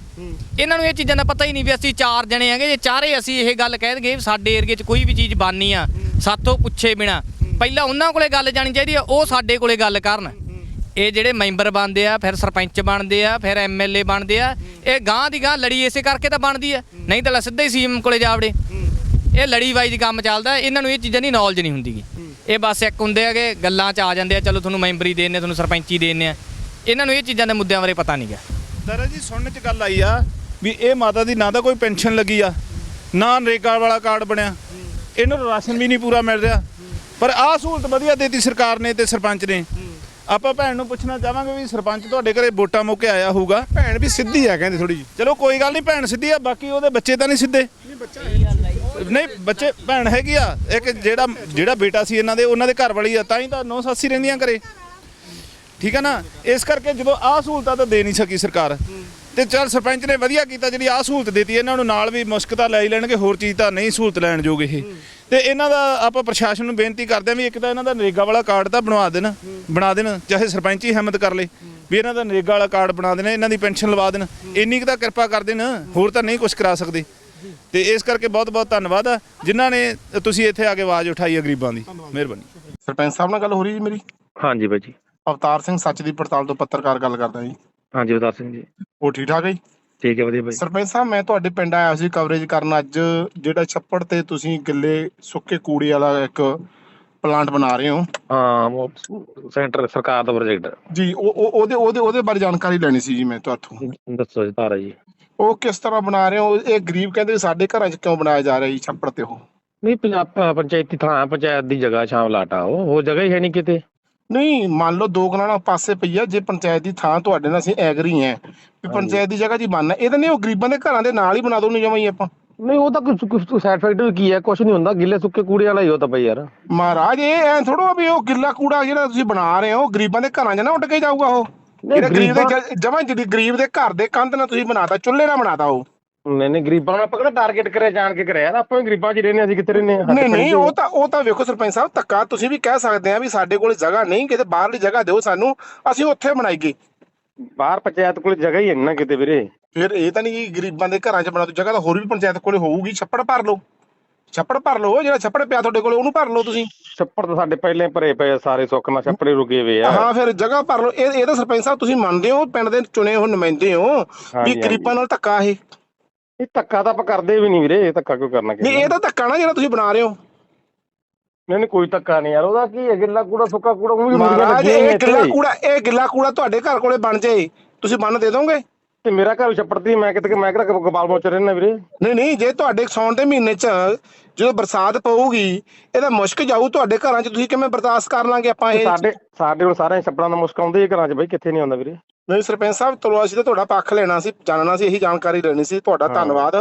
ਇਹਨਾਂ ਨੂੰ ਇਹ ਚੀਜ਼ਾਂ ਦਾ ਪਤਾ ਹੀ ਨਹੀਂ ਵੀ ਅਸੀਂ ਚਾਰ ਜਣੇ ਹੈਗੇ ਜੇ ਚਾਰੇ ਅਸੀਂ ਇਹ ਗੱਲ ਕਹਿ ਵੀ ਸਾਡੇ ਏਰੀਏ 'ਚ ਕੋਈ ਵੀ ਚੀਜ਼ ਬਾਨੀ ਆ ਸਾਥੋਂ ਪੁੱਛੇ ਬਿਨਾ। ਪਹਿਲਾਂ ਉਹਨਾਂ ਕੋਲੇ ਗੱਲ ਜਾਣੀ ਚਾਹੀਦੀ ਆ ਉਹ ਸਾਡੇ ਕੋਲੇ ਗੱਲ ਕਰਨ। ਇਹ ਜਿਹੜੇ ਮੈਂਬਰ ਬਣਦੇ ਆ, ਫਿਰ ਸਰਪੰਚ ਬਣਦੇ ਆ, ਫਿਰ ਐਮਐਲਏ ਬਣਦੇ ਆ, ਇਹ ਗਾਂ ਦੀ ਗਾਂ ਲੜੀ ਇਸੇ ਕਰਕੇ ਤਾਂ ਬਣਦੀ ਆ। ਨਹੀਂ ਤਾਂ ਲੈ ਸਿੱਧਾ ਹੀ ਸੀਐਮ ਕੋਲੇ ਜਾਵੜੇ ਇਹ ਲੜੀ ਵਾਈ ਦੀ ਕੰਮ ਚੱਲਦਾ, ਇਹਨਾਂ ਨੂੰ ਇਹ ਚੀਜ਼ਾਂ ਦੀ ਨੌਲੇਜ ਨਹੀਂ ਹੁੰਦੀ ਇਹ ਬਸ ਇੱਕ ਹੁੰਦੇ ਆਗੇ ਗੱਲਾਂ 'ਚ ਆ ਜਾਂਦੇ ਆ, ਚਲੋ ਤੁਹਾਨੂੰ ਮੈਂਬਰੀ ਦੇਣੇ ਤੁਹਾਨੂੰ ਸਰਪੰਚੀ ਦੇਣੇ ਆ। ਇਹਨਾਂ ਨੂੰ ਇਹ ਚੀਜ਼ਾਂ ਦੇ ਮੁੱਦਿਆਂ ਬਾਰੇ ਪਤਾ ਨਹੀਂਗਾ ਦਾਰਾ ਜੀ, ਸੁਣਨ ਚ ਗੱਲ ਆਈ ਆ ਵੀ ਇਹ ਮਾਤਾ ਦੀ ਨਾ ਤਾਂ ਕੋਈ ਪੈਨਸ਼ਨ ਲੱਗੀ ਆ, ਨਾ ਨਰੇਗਾ ਵਾਲਾ ਕਾਰਡ ਬਣਿਆ। ਇਹਨੂੰ ਰਾਸ਼ਨ ਵੀ ਨਹੀਂ ਪੂਰਾ ਮਿਲ ਰਿਹਾ। ਪਰ ਆਹ ਸਹੂਲਤ ਵਧੀਆ ਦੇਤੀ ਸਰਕਾਰ ਨੇ ਤੇ ਸਰਪੰਚ ਨੇ। ਆਪਾਂ ਭੈਣ ਨੂੰ ਪੁੱਛਣਾ ਚਾਹਾਂਗੇ ਵੀ ਸਰਪੰਚ ਤੁਹਾਡੇ ਘਰੇ ਵੋਟਾਂ ਮੁੱਕੇ ਆਇਆ ਹੋਊਗਾ। ਭੈਣ ਵੀ ਸਿੱਧੀ ਆ ਕਹਿੰਦੇ ਥੋੜੀ ਜੀ ਚਲੋ ਕੋਈ ਗੱਲ ਨਹੀਂ ਭੈਣ ਸਿੱਧੀ ਆ ਬਾਕੀ ਉਹਦੇ ਬੱਚੇ ਤਾਂ ਨਹੀਂ ਸਿੱਧੇ। ਨਹੀਂ ਬੱਚੇ ਭੈਣ ਹੈਗੀ ਆ ਇੱਕ ਜਿਹੜਾ ਜਿਹੜਾ ਬੇਟਾ ਸੀ ਇਹਨਾਂ ਦੇ ਉਹਨਾਂ ਦੇ ਘਰ ਵਾਲੀ ਆ ਤਾਂ ਹੀ ਤਾਂ ਨੌ ਸੱਸੀ ਰਹਿੰਦੀਆਂ ਘਰੇ। ਠੀਕ ਹੈ ਨਾ? ਇਸ ਕਰਕੇ ਜਦੋਂ ਆਹ ਸਹੂਲਤਾਂ ਤਾਂ ਦੇ ਨਹੀਂ ਸਕੀ ਸਰਕਾਰ। ਤੇ ਚਲ ਸਰਪੰਚ ਨੇ ਵਧੀਆ ਕੀਤਾ ਜਿਹੜੀ ਆਹ ਸਹੂਲਤ ਦਿੱਤੀ ਇਹਨਾਂ ਨੂੰ ਨਾਲ ਵੀ ਮੁਸ਼ਕ ਤਾਂ ਲੈ ਹੀ ਲੈਣਗੇ ਹੋਰ ਚੀਜ਼ ਤਾਂ ਨਹੀਂ ਸਹੂਲਤ ਲੈਣ ਜੋਗ ਇਹ। ਤੇ ਇਹਨਾਂ ਦਾ ਆਪਾਂ ਪ੍ਰਸ਼ਾਸਨ ਨੂੰ ਬੇਨਤੀ ਕਰਦੇ ਹਾਂ ਵੀ ਇੱਕ ਤਾਂ ਇਹਨਾਂ ਦਾ ਨਰੇਗਾ ਵਾਲਾ ਕਾਰਡ ਤਾਂ ਬਣਵਾ ਦੇਣ ਬਣਾ ਦੇਣ ਚਾਹੇ ਸਰਪੰਚ ਹੀ ਹਿੰਮਤ ਕਰ ਲੇ ਵੀ ਇਹਨਾਂ ਦਾ ਨਰੇਗਾ ਵਾਲਾ ਕਾਰਡ ਬਣਾ ਦੇਣ ਇਹਨਾਂ ਦੀ ਪੈਨਸ਼ਨ ਲਵਾ ਦੇਣ ਇੰਨੀ ਕੁ ਤਾਂ ਕਿਰਪਾ ਕਰ ਦੇਣ ਹੋਰ ਤਾਂ ਨਹੀਂ ਕੁਝ ਕਰਾ ਸਕਦੇ। ਤੇ ਇਸ ਕਰਕੇ ਬਹੁਤ ਬਹੁਤ ਧੰਨਵਾਦ ਆ ਜਿਨ੍ਹਾਂ ਨੇ ਤੁਸੀਂ ਇੱਥੇ ਆ ਕੇ ਆਵਾਜ਼ ਉਠਾਈ ਹੈ ਗਰੀਬਾਂ ਦੀ। ਮਿਹਰਬਾਨੀ। ਸਰਪੰਚ ਸਾਹਿਬ ਨਾਲ ਗੱਲ ਹੋ ਰਹੀ ਜੀ ਮੇਰੀ? ਹਾਂਜੀ ਬਾਈ ਜੀ। ਅਵਤਾਰ ਸਿੰਘ ਸੱਚ ਦੀ ਪੜਤਾਲ ਤੋਂ ਪੱਤਰਕਾਰ ਗੱਲ ਕਰਦਾ ਜੀ। ਹਾਂਜੀ ਉਦਾਰ ਸਿੰਘ ਜੀ। ਉਹ ਠੀਕ ਠਾਕ ਹੈ ਜੀ? ਠੀਕ ਹੈ ਵਧੀਆ ਬਾਈ ਸਰਪੰਚ ਸਾਹਿਬ ਮੈਂ ਤੁਹਾਡੇ ਪਿੰਡ ਆਇਆ ਸੀ ਕਵਰੇਜ ਕਰਨ ਅੱਜ। ਜਿਹੜਾ ਛੱਪੜ ਤੇ ਤੁਸੀਂ ਗਿੱਲੇ ਸੁੱਕੇ ਕੂੜੇ ਵਾਲਾ ਇੱਕ ਪਲਾਂਟ ਬਣਾ ਰਹੇ ਹੋ। ਹਾਂ ਸੈਂਟਰ ਸਰਕਾਰ ਦਾ ਪ੍ਰੋਜੈਕਟ ਜੀ ਉਹ ਉਹ- ਉਹਦੇ ਉਹਦੇ ਉਹਦੇ ਬਾਰੇ ਜਾਣਕਾਰੀ ਲੈਣੀ ਸੀ ਜੀ ਮੈਂ ਤੁਹਾਥੋਂ। ਦੱਸੋ ਜੀ ਤਾਰਾ ਜੀ। ਉਹ ਕਿਸ ਤਰ੍ਹਾਂ ਬਣਾ ਰਹੇ ਹੋ? ਇਹ ਗਰੀਬ ਕਹਿੰਦੇ ਸਾਡੇ ਘਰਾਂ 'ਚ ਕਿਉਂ ਬਣਾਇਆ ਜਾ ਰਿਹਾ ਜੀ ਛੱਪੜ ਤੇ ਉਹ? ਨਹੀਂ ਪੰਜਾਬ ਪੰਚਾਇਤੀ ਥਾਂ ਪੰਚਾਇਤ ਦੀ ਜਗ੍ਹਾ ਸ਼ਾਮ ਲਾਟਾ ਉਹ ਉਹ ਜਗ੍ਹਾ ਹੀ ਹੈ ਨਹੀਂ ਕਿਤੇ। ਨਹੀਂ ਮੰਨ ਲਓ ਦੋ ਕਨਾਲਾਂ ਪਾਸੇ ਪਈ ਆ ਜੇ ਪੰਚਾਇਤ ਦੀ ਥਾਂ ਤੁਹਾਡੇ ਨਾਲ ਅਸੀਂ ਐਗਰੀ ਹੈ ਵੀ ਪੰਚਾਇਤ ਦੀ ਜਗ੍ਹਾ 'ਚ ਹੀ ਬਣਨਾ ਇਹਦਾ ਨਹੀਂ ਉਹ ਗਰੀਬਾਂ ਦੇ ਘਰਾਂ ਦੇ ਨਾਲ ਹੀ ਬਣਾ ਦੋ ਨਹੀਂ ਜਮਾਂ ਹੀ ਆਪਾਂ। ਨਹੀਂ ਉਹ ਤਾਂ ਕੁਝ ਸਾਈਡ ਫੈਕਟਰ ਕੀ ਹੈ ਕੁਝ ਨਹੀਂ ਹੁੰਦਾ ਗਿੱਲੇ ਸੁੱਕੇ ਕੂੜੇ ਵਾਲਾ ਹੀ ਉਹ ਤਾਂ ਬਈ ਯਾਰ। ਮਹਾਰਾਜ ਇਹ ਐ ਥੋੜੋ ਵੀ ਉਹ ਗਿੱਲਾ ਕੂੜਾ ਜਿਹੜਾ ਤੁਸੀਂ ਬਣਾ ਰਹੇ ਹੋ ਗਰੀਬਾਂ ਦੇ ਘਰਾਂ 'ਚ ਨਾ ਉੱਡ ਕੇ ਜਾਊਗਾ ਉਹ। ਜਿਹੜਾ ਗਰੀਬ ਗਰੀਬਾਂ- ਦੇ ਜਮਾਂ ਜਿਹੜੀ ਗਰੀਬ ਦੇ ਘਰ ਦੇ ਕੰਧ ਨਾਲ ਤੁਸੀਂ ਬਣਾਤਾ ਚੁੱਲ੍ਹੇ ਨਾਲ ਬਣਾਤਾ ਉਹ। ਨਹੀਂ ਨਹੀਂ ਗਰੀਬਾਂ ਨੂੰ ਆਪਾਂ ਕਿਹੜਾ ਟਾਰਗੇਟ ਕਰਿਆ ਜਾਣ ਕੇ ਕਰਿਆ? ਯਾਰ ਆਪਾਂ ਵੀ ਗਰੀਬਾਂ 'ਚ ਹੀ ਰਹਿੰਦੇ ਹਾਂ, ਅਸੀਂ ਕਿੱਥੇ ਰਹਿੰਦੇ ਹਾਂ? ਨਹੀਂ ਨਹੀਂ ਉਹ ਤਾਂ ਉਹ ਤਾਂ ਵੇਖੋ ਸਰਪੰਚ ਸਾਹਿਬ ਧੱਕਾ ਤੁਸੀਂ ਵੀ ਕਹਿ ਸਕਦੇ ਆ ਵੀ ਸਾਡੇ ਕੋਲ ਜਗ੍ਹਾ ਨਹੀਂ ਕਿਤੇ ਬਾਹਰਲੀ ਜਗ੍ਹਾ ਦਿਓ ਸਾਨੂੰ ਅਸੀਂ ਉੱਥੇ ਬਣਾਈਏ ਬਾਹਰ ਪੰਚਾਇਤ ਕੋਲ ਜਗ੍ਹਾ ਹੀ ਹੈ ਨੀ ਕਿਤੇ ਵੀਰੇ। ਫਿਰ ਇਹ ਤਾਂ ਨਹੀਂ ਕਿ ਗਰੀਬਾਂ ਦੇ ਘਰਾਂ 'ਚ ਬਣਾ ਦੋ ਜਗ੍ਹਾ ਤਾਂ ਹੋਰ ਵੀ ਪੰਚਾਇਤ ਕੋਲੇ ਹੋਊਗੀ ਛੱਪੜ ਭਰ ਲਓ। ਛੱਪੜ ਭਰ ਲਓ ਜਿਹੜਾ ਛੱਪੜ ਪਿਆ ਤੁਹਾਡੇ ਕੋਲੇ ਉਹਨੂੰ ਭਰ ਲਓ ਤੁਸੀਂ। ਛੱਪੜ ਤਾਂ ਸਾਡੇ ਪਹਿਲੇ ਭਰੇ ਪਏ ਆ, ਸਾਰੇ ਸੁੱਕ ਨਾਲ ਛੱਪੜੇ ਰੁਕੇ ਹੋਏ ਆ। ਹਾਂ ਫਿਰ ਜਗ੍ਹਾ ਭਰ ਲਓ। ਇਹ ਇਹ ਤਾਂ ਸਰਪੰਚ ਸਾਹਿਬ ਤੁਸੀਂ ਮੰਨਦੇ ਹੋ ਪਿੰਡ ਦੇ ਚੁਣੇ ਹੋਏ ਨੁਮਾਇੰਦੇ ਹੋ ਵੀ ਹਾਂਜੀ, ਗਰੀਬਾਂ ਨਾਲ ਧੱਕਾ ਇਹ। ਇਹ ਧੱਕਾ ਤਾਂ ਆਪਾਂ ਕਰਦੇ ਵੀ ਨਹੀਂ ਵੀਰੇ ਇਹ ਧੱਕਾ ਕਿਉਂ ਕਰਨਾ ਨਹੀਂ ਇਹ ਤਾਂ ਧੱਕਾ ਨਾ ਜਿਹੜਾ ਤੁਸੀਂ ਬਣਾ ਰਹੇ ਹੋ। ਨਹੀਂ ਨਹੀਂ ਕੋਈ ਧੱਕਾ ਨਹੀਂ ਯਾਰ ਉਹਦਾ ਕੀ ਹੈ? ਗਿੱਲਾ ਕੂੜਾ ਸੁੱਕਾ ਕੂੜਾ ਉਹ ਵੀ ਮੁਰਗੀਆਂ ਮਹਾਰਾਜ ਲੱਗੀਆਂ ਇਹ ਗਿੱਲਾ। ਕੂੜਾ ਇਹ ਗਿੱਲਾ ਕੂੜਾ ਤੁਹਾਡੇ ਘਰ ਕੋਲੇ ਬਣ ਜਾਏ ਤੁਸੀਂ ਬੰਨ ਦੇ ਦੋਗੇ? ਤੇ ਮੇਰਾ ਘਰ ਵੀ ਛੱਪੜ ਦੀ ਮੈਂ ਕਿਤੇ ਮੈਂ ਕਿਹੜਾ ਗੋਪਾਲ ਮੋਚ ਰਹਿਣਾ ਵੀਰੇ? ਨਹੀਂ ਨਹੀਂ ਜੇ ਤੁਹਾਡੇ ਸੌਣ ਦੇ ਮਹੀਨੇ 'ਚ ਜਦੋਂ ਬਰਸਾਤ ਪਊਗੀ ਇਹਦਾ ਮੁਸ਼ਕ ਜਾਊ ਤੁਹਾਡੇ ਘਰਾਂ 'ਚ ਤੁਸੀਂ ਕਿਵੇਂ ਬਰਦਾਸ਼ਤ ਕਰ ਲਾਂਗੇ ਆਪਾਂ ਇਹ? ਸਾਡੇ ਸਾਡੇ ਕੋਲ ਸਾਰਿਆਂ ਛੱਪੜਾਂ ਦਾ ਮੁਸ਼ਕ ਆਉਂਦੇ ਹੀ ਘਰਾਂ 'ਚ ਬਈ ਕਿੱਥੇ ਨਹੀਂ ਆਉਂਦਾ ਵੀਰੇ। ਨਹੀਂ ਸਰਪੰਚ ਸਾਹਿਬ ਚਲੋ ਅਸੀਂ ਤਾਂ ਤੁਹਾਡਾ ਪੱਖ ਲੈਣਾ ਸੀ ਜਾਣਨਾ ਸੀ ਇਹੀ ਜਾਣਕਾਰੀ ਲੈਣੀ ਸੀ ਤੁਹਾਡਾ ਧੰਨਵਾਦ।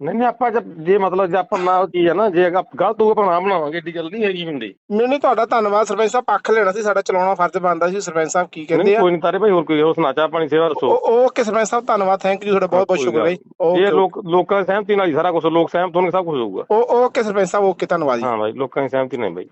ਨਹੀਂ ਨਹੀਂ ਆਪਾਂ ਜੇ ਜੇ ਮਤਲਬ ਜੇ ਆਪਾਂ ਨਾ ਉਹ ਚੀਜ਼ ਹੈ ਨਾ ਜੇ ਅਗਰ ਗਲਤ ਹੋਊਗਾ ਆਪਾਂ ਨਾ ਬਣਾਵਾਂਗੇ ਏਡੀ ਗੱਲ ਨਹੀਂ ਹੈਗੀ ਹੁੰਦੀ। ਨਹੀਂ ਨਹੀਂ ਤੁਹਾਡਾ ਧੰਨਵਾਦ ਸਰਪੰਚ ਸਾਹਿਬ ਪੱਖ ਲੈਣਾ ਸੀ ਸਾਡਾ ਚਲਾਉਣਾ ਫਰਜ਼ ਬਣਦਾ ਸੀ ਸਰਪੰਚ ਸਾਹਿਬ ਕੀ ਕਹਿੰਦੇ ਨਹੀਂ ਆ ਕੋਈ ਨਹੀਂ ਤਾਰੇ ਭਾਈ ਹੋਰ ਕੋਈ ਹੋਰ ਸੁਣਾ ਚਾਹ ਪਾਣੀ ਸੇਵਾ ਦੱਸੋ। ਓ- ਓਕੇ ਸਰਪੰਚ ਸਾਹਿਬ ਧੰਨਵਾਦ ਥੈਂਕ ਯੂ ਤੁਹਾਡਾ ਬਹੁਤ ਬਹੁਤ ਕੋਈ ਸ਼ੁਕਰ ਹੈ ਜੀ। ਇਹ ਓਕੇ ਲੋਕ ਲੋਕਾਂ ਦੀ ਸਹਿਮਤੀ ਨਾਲ ਹੀ ਸਾਰਾ ਕੁਝ ਲੋਕ ਸਹਿਮਤ ਹੋਣਗੇ ਸਭ ਕੁਝ ਹੋਊਗਾ। ਓ- ਓਕੇ ਸਰਪੰਚ ਸਾਹਿਬ ਓਕੇ ਧੰਨਵਾਦ ਜੀ। ਹਾਂ ਭਾਈ ਲੋਕਾਂ ਦੀ ਸਹਿਮਤੀ ਨਹੀਂ ਭਾਈ